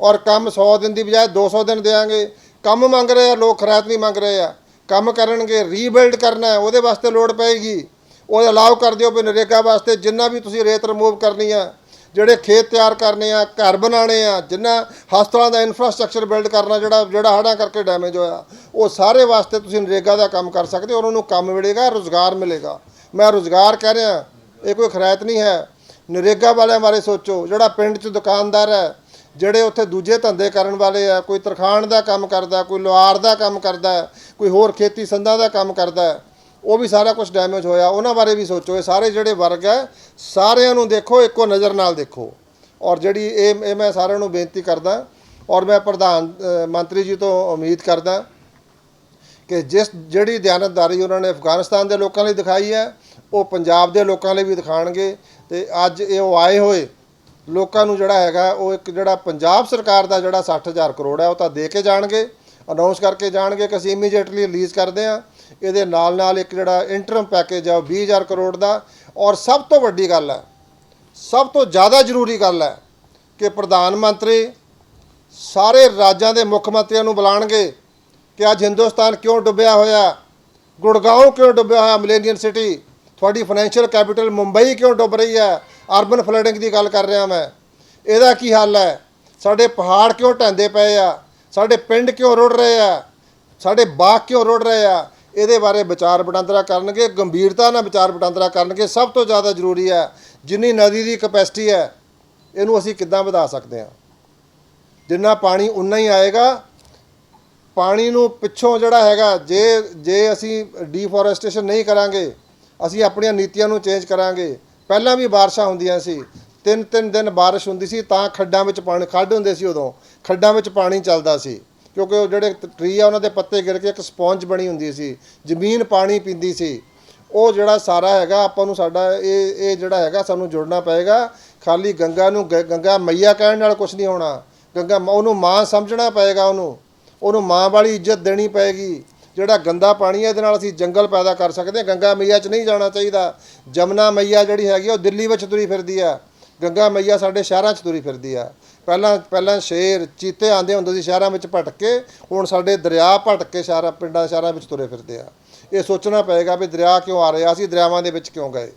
ਔਰ ਕੰਮ 100 ਦਿਨ ਦੀ ਬਜਾਏ 200 ਦਿਨ ਦੇਾਂਗੇ ਕੰਮ ਮੰਗ ਰਹੇ ਆ, ਲੋਕ ਖਰਾਤ ਨਹੀਂ ਮੰਗ ਰਹੇ ਆ। ਕੰਮ ਕਰਨਗੇ ਰੀਬਿਲਡ ਕਰਨਾ ਹੈ, ਉਹਦੇ ਵਾਸਤੇ ਲੋੜ ਪਏਗੀ। ਉਹ ਅਲਾਉ ਕਰ ਦਿਓ ਵੀ ਨਰੇਗਾ ਵਾਸਤੇ ਜਿੰਨਾ ਵੀ ਤੁਸੀਂ ਰੇਤ ਰਿਮੂਵ ਕਰਨੀ ਆ ਜਿਹੜੇ ਖੇਤ ਤਿਆਰ ਕਰਨੇ ਆ, ਘਰ ਬਣਾਉਣੇ ਆ, ਜਿੰਨਾ ਹਸਪਤਾਲਾਂ ਦਾ ਇਨਫਰਾਸਟ੍ਰਕਚਰ ਬਿਲਡ ਕਰਨਾ ਜਿਹੜਾ ਜਿਹੜਾ ਹੜ੍ਹਾਂ ਕਰਕੇ ਡੈਮੇਜ ਹੋਇਆ, ਉਹ ਸਾਰੇ ਵਾਸਤੇ ਤੁਸੀਂ ਨਰੇਗਾ ਦਾ ਕੰਮ ਕਰ ਸਕਦੇ ਹੋ ਉਹਨਾਂ ਨੂੰ ਕੰਮ ਮਿਲੇਗਾ, ਰੋਜ਼ਗਾਰ ਮਿਲੇਗਾ। ਮੈਂ ਰੋਜ਼ਗਾਰ ਕਹਿ ਰਿਹਾ, ਇਹ ਕੋਈ ਖਰਾਇਤ ਨਹੀਂ ਹੈ। ਨਰੇਗਾ ਵਾਲਿਆਂ ਬਾਰੇ ਸੋਚੋ, ਜਿਹੜਾ ਪਿੰਡ 'ਚ ਦੁਕਾਨਦਾਰ ਹੈ, ਜਿਹੜੇ ਉੱਥੇ ਦੂਜੇ ਧੰਦੇ ਕਰਨ ਵਾਲੇ ਆ, ਕੋਈ ਤਰਖਾਣ ਦਾ ਕੰਮ ਕਰਦਾ, ਕੋਈ ਲੁਹਾਰ ਦਾ ਕੰਮ ਕਰਦਾ, ਕੋਈ ਹੋਰ ਖੇਤੀ ਸੰਦਾਂ ਦਾ ਕੰਮ ਕਰਦਾ ਉਹ ਵੀ ਸਾਰਾ ਕੁਝ ਡੈਮੇਜ ਹੋਇਆ। ਉਹਨਾਂ ਬਾਰੇ ਵੀ ਸੋਚੋ, ਇਹ ਸਾਰੇ ਜਿਹੜੇ ਵਰਗ ਹੈ, ਸਾਰਿਆਂ ਨੂੰ ਦੇਖੋ, ਇੱਕੋ ਨਜ਼ਰ ਨਾਲ ਦੇਖੋ। ਔਰ ਜਿਹੜੀ ਇਹ ਇਹ ਮੈਂ ਸਾਰਿਆਂ ਨੂੰ ਬੇਨਤੀ ਕਰਦਾ, ਔਰ ਮੈਂ ਪ੍ਰਧਾਨ ਮੰਤਰੀ ਜੀ ਤੋਂ ਉਮੀਦ ਕਰਦਾ ਕਿ ਜਿਸ ਜਿਹੜੀ ਦਿਆਨਤਦਾਰੀ ਉਹਨਾਂ ਨੇ ਅਫਗਾਨਿਸਤਾਨ ਦੇ ਲੋਕਾਂ ਲਈ ਦਿਖਾਈ ਹੈ, ਉਹ ਪੰਜਾਬ ਦੇ ਲੋਕਾਂ ਲਈ ਵੀ ਦਿਖਾਣਗੇ। ਤੇ ਅੱਜ ਇਹ ਉਹ ਆਏ ਹੋਏ ਲੋਕਾਂ ਨੂੰ ਜਿਹੜਾ ਹੈਗਾ, ਉਹ ਇੱਕ ਜਿਹੜਾ ਪੰਜਾਬ ਸਰਕਾਰ ਦਾ ਜਿਹੜਾ 60000 ਕਰੋੜ ਹੈ, ਉਹ ਤਾਂ ਦੇ ਕੇ ਜਾਣਗੇ ਅਨਾਉਂਸ ਕਰਕੇ ਜਾਣਗੇ ਕਿ ਅਸੀਂ ਇਮੀਡੀਏਟਲੀ ਰਿਲੀਜ਼ ਕਰਦੇ ਹਾਂ। ਇਹਦੇ ਨਾਲ ਨਾਲ ਇੱਕ ਜਿਹੜਾ ਇੰਟਰਮ ਪੈਕੇਜ ਹੈ ਉਹ 20000 ਕਰੋੜ ਦਾ। ਔਰ ਸਭ ਤੋਂ ਵੱਡੀ ਗੱਲ ਹੈ, ਸਭ ਤੋਂ ਜ਼ਿਆਦਾ ਜ਼ਰੂਰੀ ਗੱਲ ਹੈ ਕਿ ਪ੍ਰਧਾਨ ਮੰਤਰੀ ਸਾਰੇ ਰਾਜਾਂ ਦੇ ਮੁੱਖ ਮੰਤਰੀਆਂ ਨੂੰ ਬੁਲਾਣਗੇ ਕਿ ਅੱਜ ਹਿੰਦੁਸਤਾਨ ਕਿਉਂ ਡੁੱਬਿਆ ਹੋਇਆ ਗੁੜਗਾਉਂ ਕਿਉਂ ਡੁੱਬਿਆ ਹੋਇਆ ਮਿਲੇਨੀਅਮ ਸਿਟੀ, ਤੁਹਾਡੀ ਫਾਈਨੈਂਸ਼ੀਅਲ ਕੈਪੀਟਲ ਮੁੰਬਈ ਕਿਉਂ ਡੁੱਬ ਰਹੀ ਹੈ ਅਰਬਨ ਫਲੱਡਿੰਗ ਦੀ ਗੱਲ ਕਰ ਰਿਹਾ ਮੈਂ। ਇਹਦਾ ਕੀ ਹੱਲ ਹੈ? ਸਾਡੇ ਪਹਾੜ ਕਿਉਂ ਢਹਿੰਦੇ ਪਏ ਆ? ਸਾਡੇ ਪਿੰਡ ਕਿਉਂ ਰੁੜ ਰਹੇ ਆ? ਸਾਡੇ ਬਾਗ ਕਿਉਂ ਰੁੜ ਰਹੇ ਆ? ਇਹਦੇ ਬਾਰੇ ਵਿਚਾਰ ਵਟਾਂਦਰਾ ਕਰਨਗੇ, ਗੰਭੀਰਤਾ ਨਾਲ ਵਿਚਾਰ ਵਟਾਂਦਰਾ ਕਰਨਗੇ। ਸਭ ਤੋਂ ਜ਼ਿਆਦਾ ਜ਼ਰੂਰੀ ਹੈ, ਜਿੰਨੀ ਨਦੀ ਦੀ ਕਪੈਸਿਟੀ ਹੈ, ਇਹਨੂੰ ਅਸੀਂ ਕਿੱਦਾਂ ਵਧਾ ਸਕਦੇ ਹਾਂ? ਜਿੰਨਾ ਪਾਣੀ ਉਨਾ ਹੀ ਆਏਗਾ। ਪਾਣੀ ਨੂੰ ਪਿੱਛੋਂ ਜਿਹੜਾ ਹੈਗਾ, ਜੇ ਜੇ ਅਸੀਂ ਡੀਫੋਰੈਸਟੇਸ਼ਨ ਨਹੀਂ ਕਰਾਂਗੇ, ਅਸੀਂ ਆਪਣੀਆਂ ਨੀਤੀਆਂ ਨੂੰ ਚੇਂਜ ਕਰਾਂਗੇ। ਪਹਿਲਾਂ ਵੀ ਬਾਰਿਸ਼ਾਂ ਹੁੰਦੀਆਂ ਸੀ ਤਿੰਨ ਤਿੰਨ ਦਿਨ ਬਾਰਿਸ਼ ਹੁੰਦੀ ਸੀ, ਤਾਂ ਖੱਡਾਂ ਵਿੱਚ ਪਾਣੀ, ਖੱਡ ਹੁੰਦੇ ਸੀ ਉਦੋਂ, ਖੱਡਾਂ ਵਿੱਚ ਪਾਣੀ ਚੱਲਦਾ ਸੀ। ਕਿਉਂਕਿ ਉਹ ਜਿਹੜੇ ਟਰੀ ਆ ਉਹਨਾਂ ਦੇ ਪੱਤੇ ਗਿਰ ਕੇ ਇੱਕ ਸਪੌਂਜ ਬਣੀ ਹੁੰਦੀ ਸੀ। ਜ਼ਮੀਨ ਪਾਣੀ ਪੀਂਦੀ ਸੀ। ਉਹ ਜਿਹੜਾ ਸਾਰਾ ਹੈਗਾ ਆਪਾਂ ਨੂੰ ਸਾਡਾ ਇਹ ਇਹ ਜਿਹੜਾ ਹੈਗਾ ਸਾਨੂੰ ਜੁੜਨਾ ਪਏਗਾ। ਖਾਲੀ ਗੰਗਾ ਨੂੰ ਗ- ਗੰਗਾ ਮਈਆ ਕਹਿਣ ਨਾਲ ਕੁਝ ਨਹੀਂ ਹੋਣਾ। ਗੰਗਾ ਮ- ਉਹਨੂੰ ਮਾਂ ਸਮਝਣਾ ਪਏਗਾ ਉਹਨੂੰ। ਉਹਨੂੰ ਮਾਂ ਵਾਲੀ ਇੱਜ਼ਤ ਦੇਣੀ ਪਏਗੀ। ਜਿਹੜਾ ਗੰਦਾ ਪਾਣੀ ਹੈ ਇਹਦੇ ਨਾਲ ਅਸੀਂ ਜੰਗਲ ਪੈਦਾ ਕਰ ਸਕਦੇ ਹਾਂ। ਗੰਗਾ ਮਈਆ 'ਚ ਨਹੀਂ ਜਾਣਾ ਚਾਹੀਦਾ। ਜਮਨਾ ਮਈਆ ਜਿਹੜੀ ਹੈਗੀ ਆ, ਉਹ ਦਿੱਲੀ ਵਿੱਚ ਤੁਰੀ ਫਿਰਦੀ ਆ। ਗੰਗਾ ਮਈਆ ਸਾਡੇ ਸ਼ਹਿਰਾਂ 'ਚ ਤੁਰੀ ਫਿਰਦੀ ਆ। ਪਹਿਲਾਂ ਪਹਿਲਾਂ ਸ਼ੇਰ ਚੀਤੇ ਆਂਦੇ ਹੁੰਦੇ ਸੀ ਸ਼ਹਿਰਾਂ ਵਿੱਚ ਭਟਕ ਕੇ ਹੁਣ ਸਾਡੇ ਦਰਿਆ ਭਟਕ ਕੇ ਸ਼ਹਿਰਾਂ, ਪਿੰਡਾਂ ਸ਼ਹਿਰਾਂ ਵਿੱਚ ਤੁਰੇ ਫਿਰਦੇ ਆ। ਇਹ ਸੋਚਣਾ ਪਏਗਾ ਵੀ ਦਰਿਆ ਕਿਉਂ ਆ ਰਿਹਾ, ਅਸੀਂ ਦਰਿਆਵਾਂ ਦੇ ਵਿੱਚ ਕਿਉਂ ਗਏ?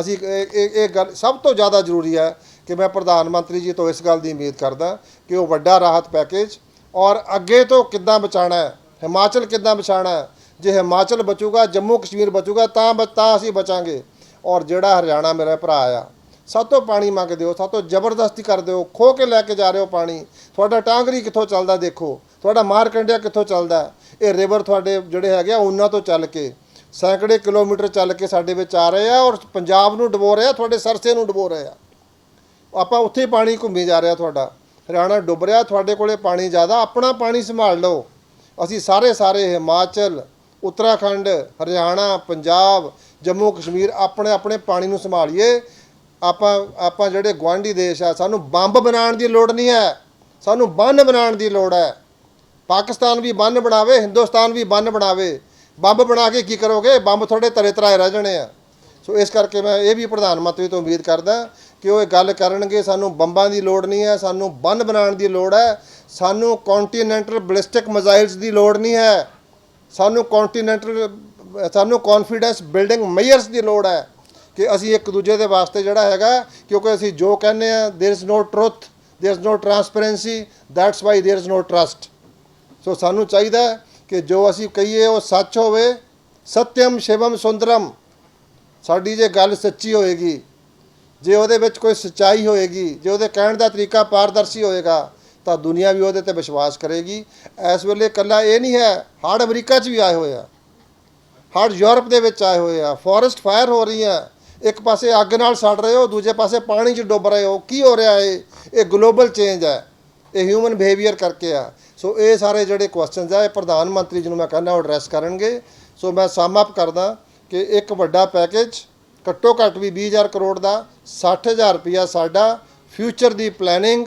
ਅਸੀਂ ਇਹ ਇਹ ਗੱਲ ਸਭ ਤੋਂ ਜ਼ਿਆਦਾ ਜ਼ਰੂਰੀ ਹੈ ਕਿ ਮੈਂ ਪ੍ਰਧਾਨ ਮੰਤਰੀ ਜੀ ਤੋਂ ਇਸ ਗੱਲ ਦੀ ਉਮੀਦ ਕਰਦਾ ਕਿ ਉਹ ਵੱਡਾ ਰਾਹਤ ਪੈਕੇਜ ਔਰ ਅੱਗੇ ਤੋਂ ਕਿੱਦਾਂ ਬਚਾਣਾ ਹੈ, ਹਿਮਾਚਲ ਕਿੱਦਾਂ ਬਚਾਣਾ ਜੇ ਹਿਮਾਚਲ ਬਚੂਗਾ ਜੰਮੂ ਕਸ਼ਮੀਰ ਬਚੂਗਾ, ਤਾਂ ਬ- ਤਾਂ ਅਸੀਂ ਬਚਾਂਗੇ। ਔਰ ਜਿਹੜਾ ਹਰਿਆਣਾ ਮੇਰਾ ਭਰਾ ਆ ਸਭ ਤੋਂ ਪਾਣੀ ਮੰਗਦੇ ਹੋ ਸਭ ਤੋਂ ਜ਼ਬਰਦਸਤੀ ਕਰਦੇ ਹੋ ਖੋ ਕੇ ਲੈ ਕੇ ਜਾ ਰਹੇ ਹੋ ਪਾਣੀ। ਤੁਹਾਡਾ ਟਾਂਗਰੀ ਕਿੱਥੋਂ ਚੱਲਦਾ ਦੇਖੋ, ਤੁਹਾਡਾ ਮਾਰਕੰਡਿਆ ਕਿੱਥੋਂ ਚੱਲਦਾ? ਇਹ ਰਿਵਰ ਤੁਹਾਡੇ ਜਿਹੜੇ ਹੈਗੇ ਆ, ਉਹਨਾਂ ਤੋਂ ਚੱਲ ਕੇ। ਸੈਂਕੜੇ ਕਿਲੋਮੀਟਰ ਚੱਲ ਕੇ ਸਾਡੇ ਵਿੱਚ ਆ ਰਹੇ ਆ ਔਰ ਪੰਜਾਬ ਨੂੰ ਡਬੋ ਰਹੇ ਆ, ਤੁਹਾਡੇ ਸਰਸੇ ਨੂੰ ਡਬੋ ਰਹੇ ਆ। ਆਪਾਂ ਉੱਥੇ ਹੀ ਪਾਣੀ ਘੁੰਮੀ ਜਾ ਰਿਹਾ ਤੁਹਾਡਾ। ਹਰਿਆਣਾ ਡੁੱਬ ਰਿਹਾ, ਤੁਹਾਡੇ ਕੋਲੇ ਪਾਣੀ ਜ਼ਿਆਦਾ, ਆਪਣਾ ਪਾਣੀ ਸੰਭਾਲ ਲਓ। ਅਸੀਂ ਸਾਰੇ ਸਾਰੇ ਹਿਮਾਚਲ, ਉੱਤਰਾਖੰਡ, ਹਰਿਆਣਾ, ਪੰਜਾਬ, ਜੰਮੂ, ਕਸ਼ਮੀਰ ਆਪਣੇ ਆਪਣੇ ਪਾਣੀ ਨੂੰ ਸੰਭਾਲੀਏ। ਆਪਾਂ ਆਪਾਂ ਜਿਹੜੇ ਗੁਆਂਢੀ ਦੇਸ਼ ਆ, ਸਾਨੂੰ ਬੰਬ ਬਣਾਉਣ ਦੀ ਲੋੜ ਨਹੀਂ ਹੈ। ਸਾਨੂੰ ਬੰਨ ਬਣਾਉਣ ਦੀ ਲੋੜ ਹੈ। ਪਾਕਿਸਤਾਨ ਵੀ ਬੰਨ ਬਣਾਵੇ, ਹਿੰਦੁਸਤਾਨ ਵੀ ਬੰਨ ਬਣਾਵੇ। ਬੰਬ ਬਣਾ ਕੇ ਕੀ ਕਰੋਗੇ? ਬੰਬ ਤੁਹਾਡੇ ਤਰੇ ਤਰਾਏ ਰਹਿ ਜਾਣੇ ਆ। ਸੋ ਇਸ ਕਰਕੇ ਮੈਂ ਇਹ ਵੀ ਪ੍ਰਧਾਨ ਮੰਤਰੀ ਤੋਂ ਉਮੀਦ ਕਰਦਾ ਕਿ ਉਹ ਇਹ ਗੱਲ ਕਰਨਗੇ, ਸਾਨੂੰ ਬੰਬਾਂ ਦੀ ਲੋੜ ਨਹੀਂ ਹੈ, ਸਾਨੂੰ ਬੰਨ ਬਣਾਉਣ ਦੀ ਲੋੜ ਹੈ। ਸਾਨੂੰ ਕੰਟੀਨੈਂਟਲ ਬਲਿਸਟਿਕ ਮਿਜ਼ਾਈਲਸ ਦੀ ਲੋੜ ਨਹੀਂ ਹੈ। ਸਾਨੂੰ ਕੰਟੀਨੈਂਟਲ ਸਾਨੂੰ ਕੌਨਫੀਡੈਂਸ ਬਿਲਡਿੰਗ ਮੇਜਰਸ ਦੀ ਲੋੜ ਹੈ। ਕਿ ਅਸੀਂ ਇੱਕ ਦੂਜੇ ਦੇ ਵਾਸਤੇ ਜਿਹੜਾ ਹੈਗਾ ਕਿਉਂਕਿ ਅਸੀਂ ਜੋ ਕਹਿੰਦੇ ਆ there is no truth there is no transparency that's why there is no trust so ਸਾਨੂੰ ਚਾਹੀਦਾ ਹੈ ਕਿ ਜੋ ਅਸੀਂ ਕਹੀਏ ਉਹ ਸੱਚ ਹੋਵੇ ਸਤਿਅਮ ਸ਼ਿਵਮ ਸੁੰਦਰਮ ਸਾਡੀ ਜੇ ਗੱਲ ਸੱਚੀ ਹੋਏਗੀ ਜੇ ਉਹਦੇ ਵਿੱਚ ਕੋਈ ਸੱਚਾਈ ਹੋਏਗੀ ਜੇ ਉਹਦੇ ਕਹਿਣ ਦਾ ਤਰੀਕਾ ਪਾਰਦਰਸ਼ੀ ਹੋਏਗਾ ਤਾਂ ਦੁਨੀਆ ਵੀ ਉਹਦੇ ਤੇ ਵਿਸ਼ਵਾਸ ਕਰੇਗੀ ਇਸ ਵੇਲੇ ਕੱਲਾ ਇਹ ਨਹੀਂ ਹੈ ਹੜ੍ਹ ਅਮਰੀਕਾ 'ਚ ਵੀ ਆਏ ਹੋਏ ਆ ਹੜ੍ਹ ਯੂਰਪ ਦੇ ਵਿੱਚ ਆਏ ਹੋਏ ਆ ਫੋਰੈਸਟ ਫਾਇਰ ਹੋ ਰਹੀਆਂ ਇੱਕ ਪਾਸੇ ਅੱਗ ਨਾਲ ਸੜ ਰਹੇ ਹੋ, ਦੂਜੇ ਪਾਸੇ ਪਾਣੀ 'ਚ ਡੁੱਬ ਰਹੇ ਹੋ। ਕੀ ਹੋ ਰਿਹਾ ਇਹ ਇਹ ਗਲੋਬਲ ਚੇਂਜ ਹੈ। ਇਹ ਹਿਊਮਨ ਬਿਹੇਵੀਅਰ ਕਰਕੇ ਆ। ਸੋ ਇਹ ਸਾਰੇ ਜਿਹੜੇ ਕੁਐਸਚਨਸ ਆ, ਇਹ ਪ੍ਰਧਾਨ ਮੰਤਰੀ ਜੀ ਨੂੰ ਮੈਂ ਕਹਿੰਦਾ ਉਹ ਐਡਰੈਸ ਕਰਨਗੇ। ਸੋ ਮੈਂ ਸਮ ਅਪ ਕਰਦਾ ਕਿ ਇੱਕ ਵੱਡਾ ਪੈਕੇਜ ਘੱਟੋ ਘੱਟ ਵੀ 20000 ਕਰੋੜ ਦਾ 60000 ਰੁਪਇਆ ਸਾਡਾ ਫਿਊਚਰ ਦੀ ਪਲੈਨਿੰਗ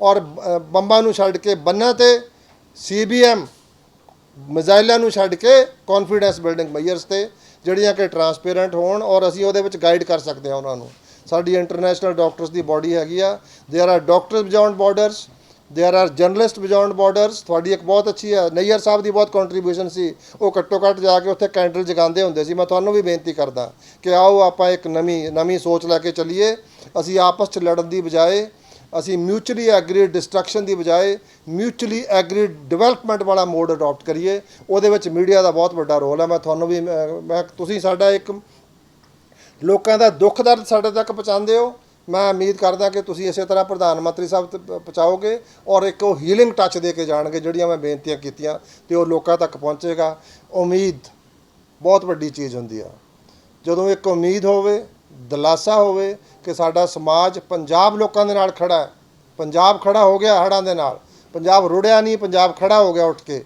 ਔਰ ਬੰਬਾਂ ਨੂੰ ਛੱਡ ਕੇ ਬੰਨਾਂ ਤੇ ਸੀਬੀਐਮ ਮਿਜ਼ਾਈਲਾਂ ਨੂੰ ਛੱਡ ਕੇ ਕੌਨਫੀਡੈਂਸ ਬਿਲਡਿੰਗ ਮੈਜਰਸ ਤੇ ਜਿਹੜੀਆਂ ਕਿ ਟਰਾਂਸਪੇਰੈਂਟ ਹੋਣ ਔਰ ਅਸੀਂ ਉਹਦੇ ਵਿੱਚ ਗਾਈਡ ਕਰ ਸਕਦੇ ਹਾਂ ਉਹਨਾਂ ਨੂੰ ਸਾਡੀ ਇੰਟਰਨੈਸ਼ਨਲ ਡਾਕਟਰਸ ਦੀ ਬਾਡੀ ਹੈਗੀ ਆ there are doctors beyond borders there are journalist beyond borders ਤੁਹਾਡੀ ਇੱਕ ਬਹੁਤ ਅੱਛੀ ਹੈ ਨਈਅਰ ਸਾਹਿਬ ਦੀ ਬਹੁਤ ਕੰਟਰੀਬਿਊਸ਼ਨ ਸੀ ਉਹ ਘੱਟੋ ਘੱਟ ਜਾ ਕੇ ਉੱਥੇ ਕੈਂਡਲ ਜਗਾਉਂਦੇ ਹੁੰਦੇ ਸੀ ਮੈਂ ਤੁਹਾਨੂੰ ਵੀ ਬੇਨਤੀ ਕਰਦਾ ਕਿ ਆਓ ਆਪਾਂ ਇੱਕ ਨਵੀਂ ਨਵੀਂ ਸੋਚ ਲੈ ਕੇ ਚੱਲੀਏ ਅਸੀਂ ਆਪਸ 'ਚ ਲੜਨ ਦੀ ਬਜਾਏ ਅਸੀਂ ਮਿਊਚੁਅਲੀ ਐਗਰੀ ਡਿਸਟਰਕਸ਼ਨ ਦੀ ਬਜਾਏ ਮਿਊਚੁਅਲੀ ਐਗਰੀ ਡਿਵੈਲਪਮੈਂਟ ਵਾਲਾ ਮੋਡ ਅਡਾਪਟ ਕਰੀਏ, ਉਹਦੇ ਵਿੱਚ ਮੀਡੀਆ ਦਾ ਬਹੁਤ ਵੱਡਾ ਰੋਲ ਹੈ ਮੈਂ ਤੁਹਾਨੂੰ ਵੀ, ਮੈਂ, ਮੈਂ- ਤੁਸੀਂ ਸਾਡਾ ਇੱਕ ਲੋਕਾਂ ਦਾ ਦੁੱਖ ਦਰਦ ਸਾਡੇ ਤੱਕ ਪਹੁੰਚਾਉਂਦੇ ਹੋ। ਮੈਂ ਉਮੀਦ ਕਰਦਾ ਕਿ ਤੁਸੀਂ ਇਸੇ ਤਰ੍ਹਾਂ ਪ੍ਰਧਾਨ ਮੰਤਰੀ ਸਾਹਿਬ ਪਹੁੰਚਾਓਗੇ ਔਰ ਇੱਕ ਉਹ ਹੀਲਿੰਗ ਟੱਚ ਦੇ ਕੇ ਜਾਣਗੇ ਜਿਹੜੀਆਂ ਮੈਂ ਬੇਨਤੀਆਂ ਕੀਤੀਆਂ ਤੇ ਉਹ ਲੋਕਾਂ ਤੱਕ ਪਹੁੰਚੇਗਾ। ਉਮੀਦ ਬਹੁਤ ਵੱਡੀ ਚੀਜ਼ ਹੁੰਦੀ ਆ। ਜਦੋਂ ਇੱਕ ਉਮੀਦ ਹੋਵੇ ਦਿਲਾਸਾ ਹੋਵੇ ਕਿ ਸਾਡਾ ਸਮਾਜ ਪੰਜਾਬ ਲੋਕਾਂ ਦੇ ਨਾਲ ਖੜਾ ਹੈ। ਪੰਜਾਬ ਖੜਾ ਹੋ ਗਿਆ ਹੜ੍ਹਾਂ ਦੇ ਨਾਲ। ਪੰਜਾਬ ਰੁੜਿਆ ਨਹੀਂ ਪੰਜਾਬ ਖੜਾ ਹੋ ਗਿਆ ਉੱਠ ਕੇ।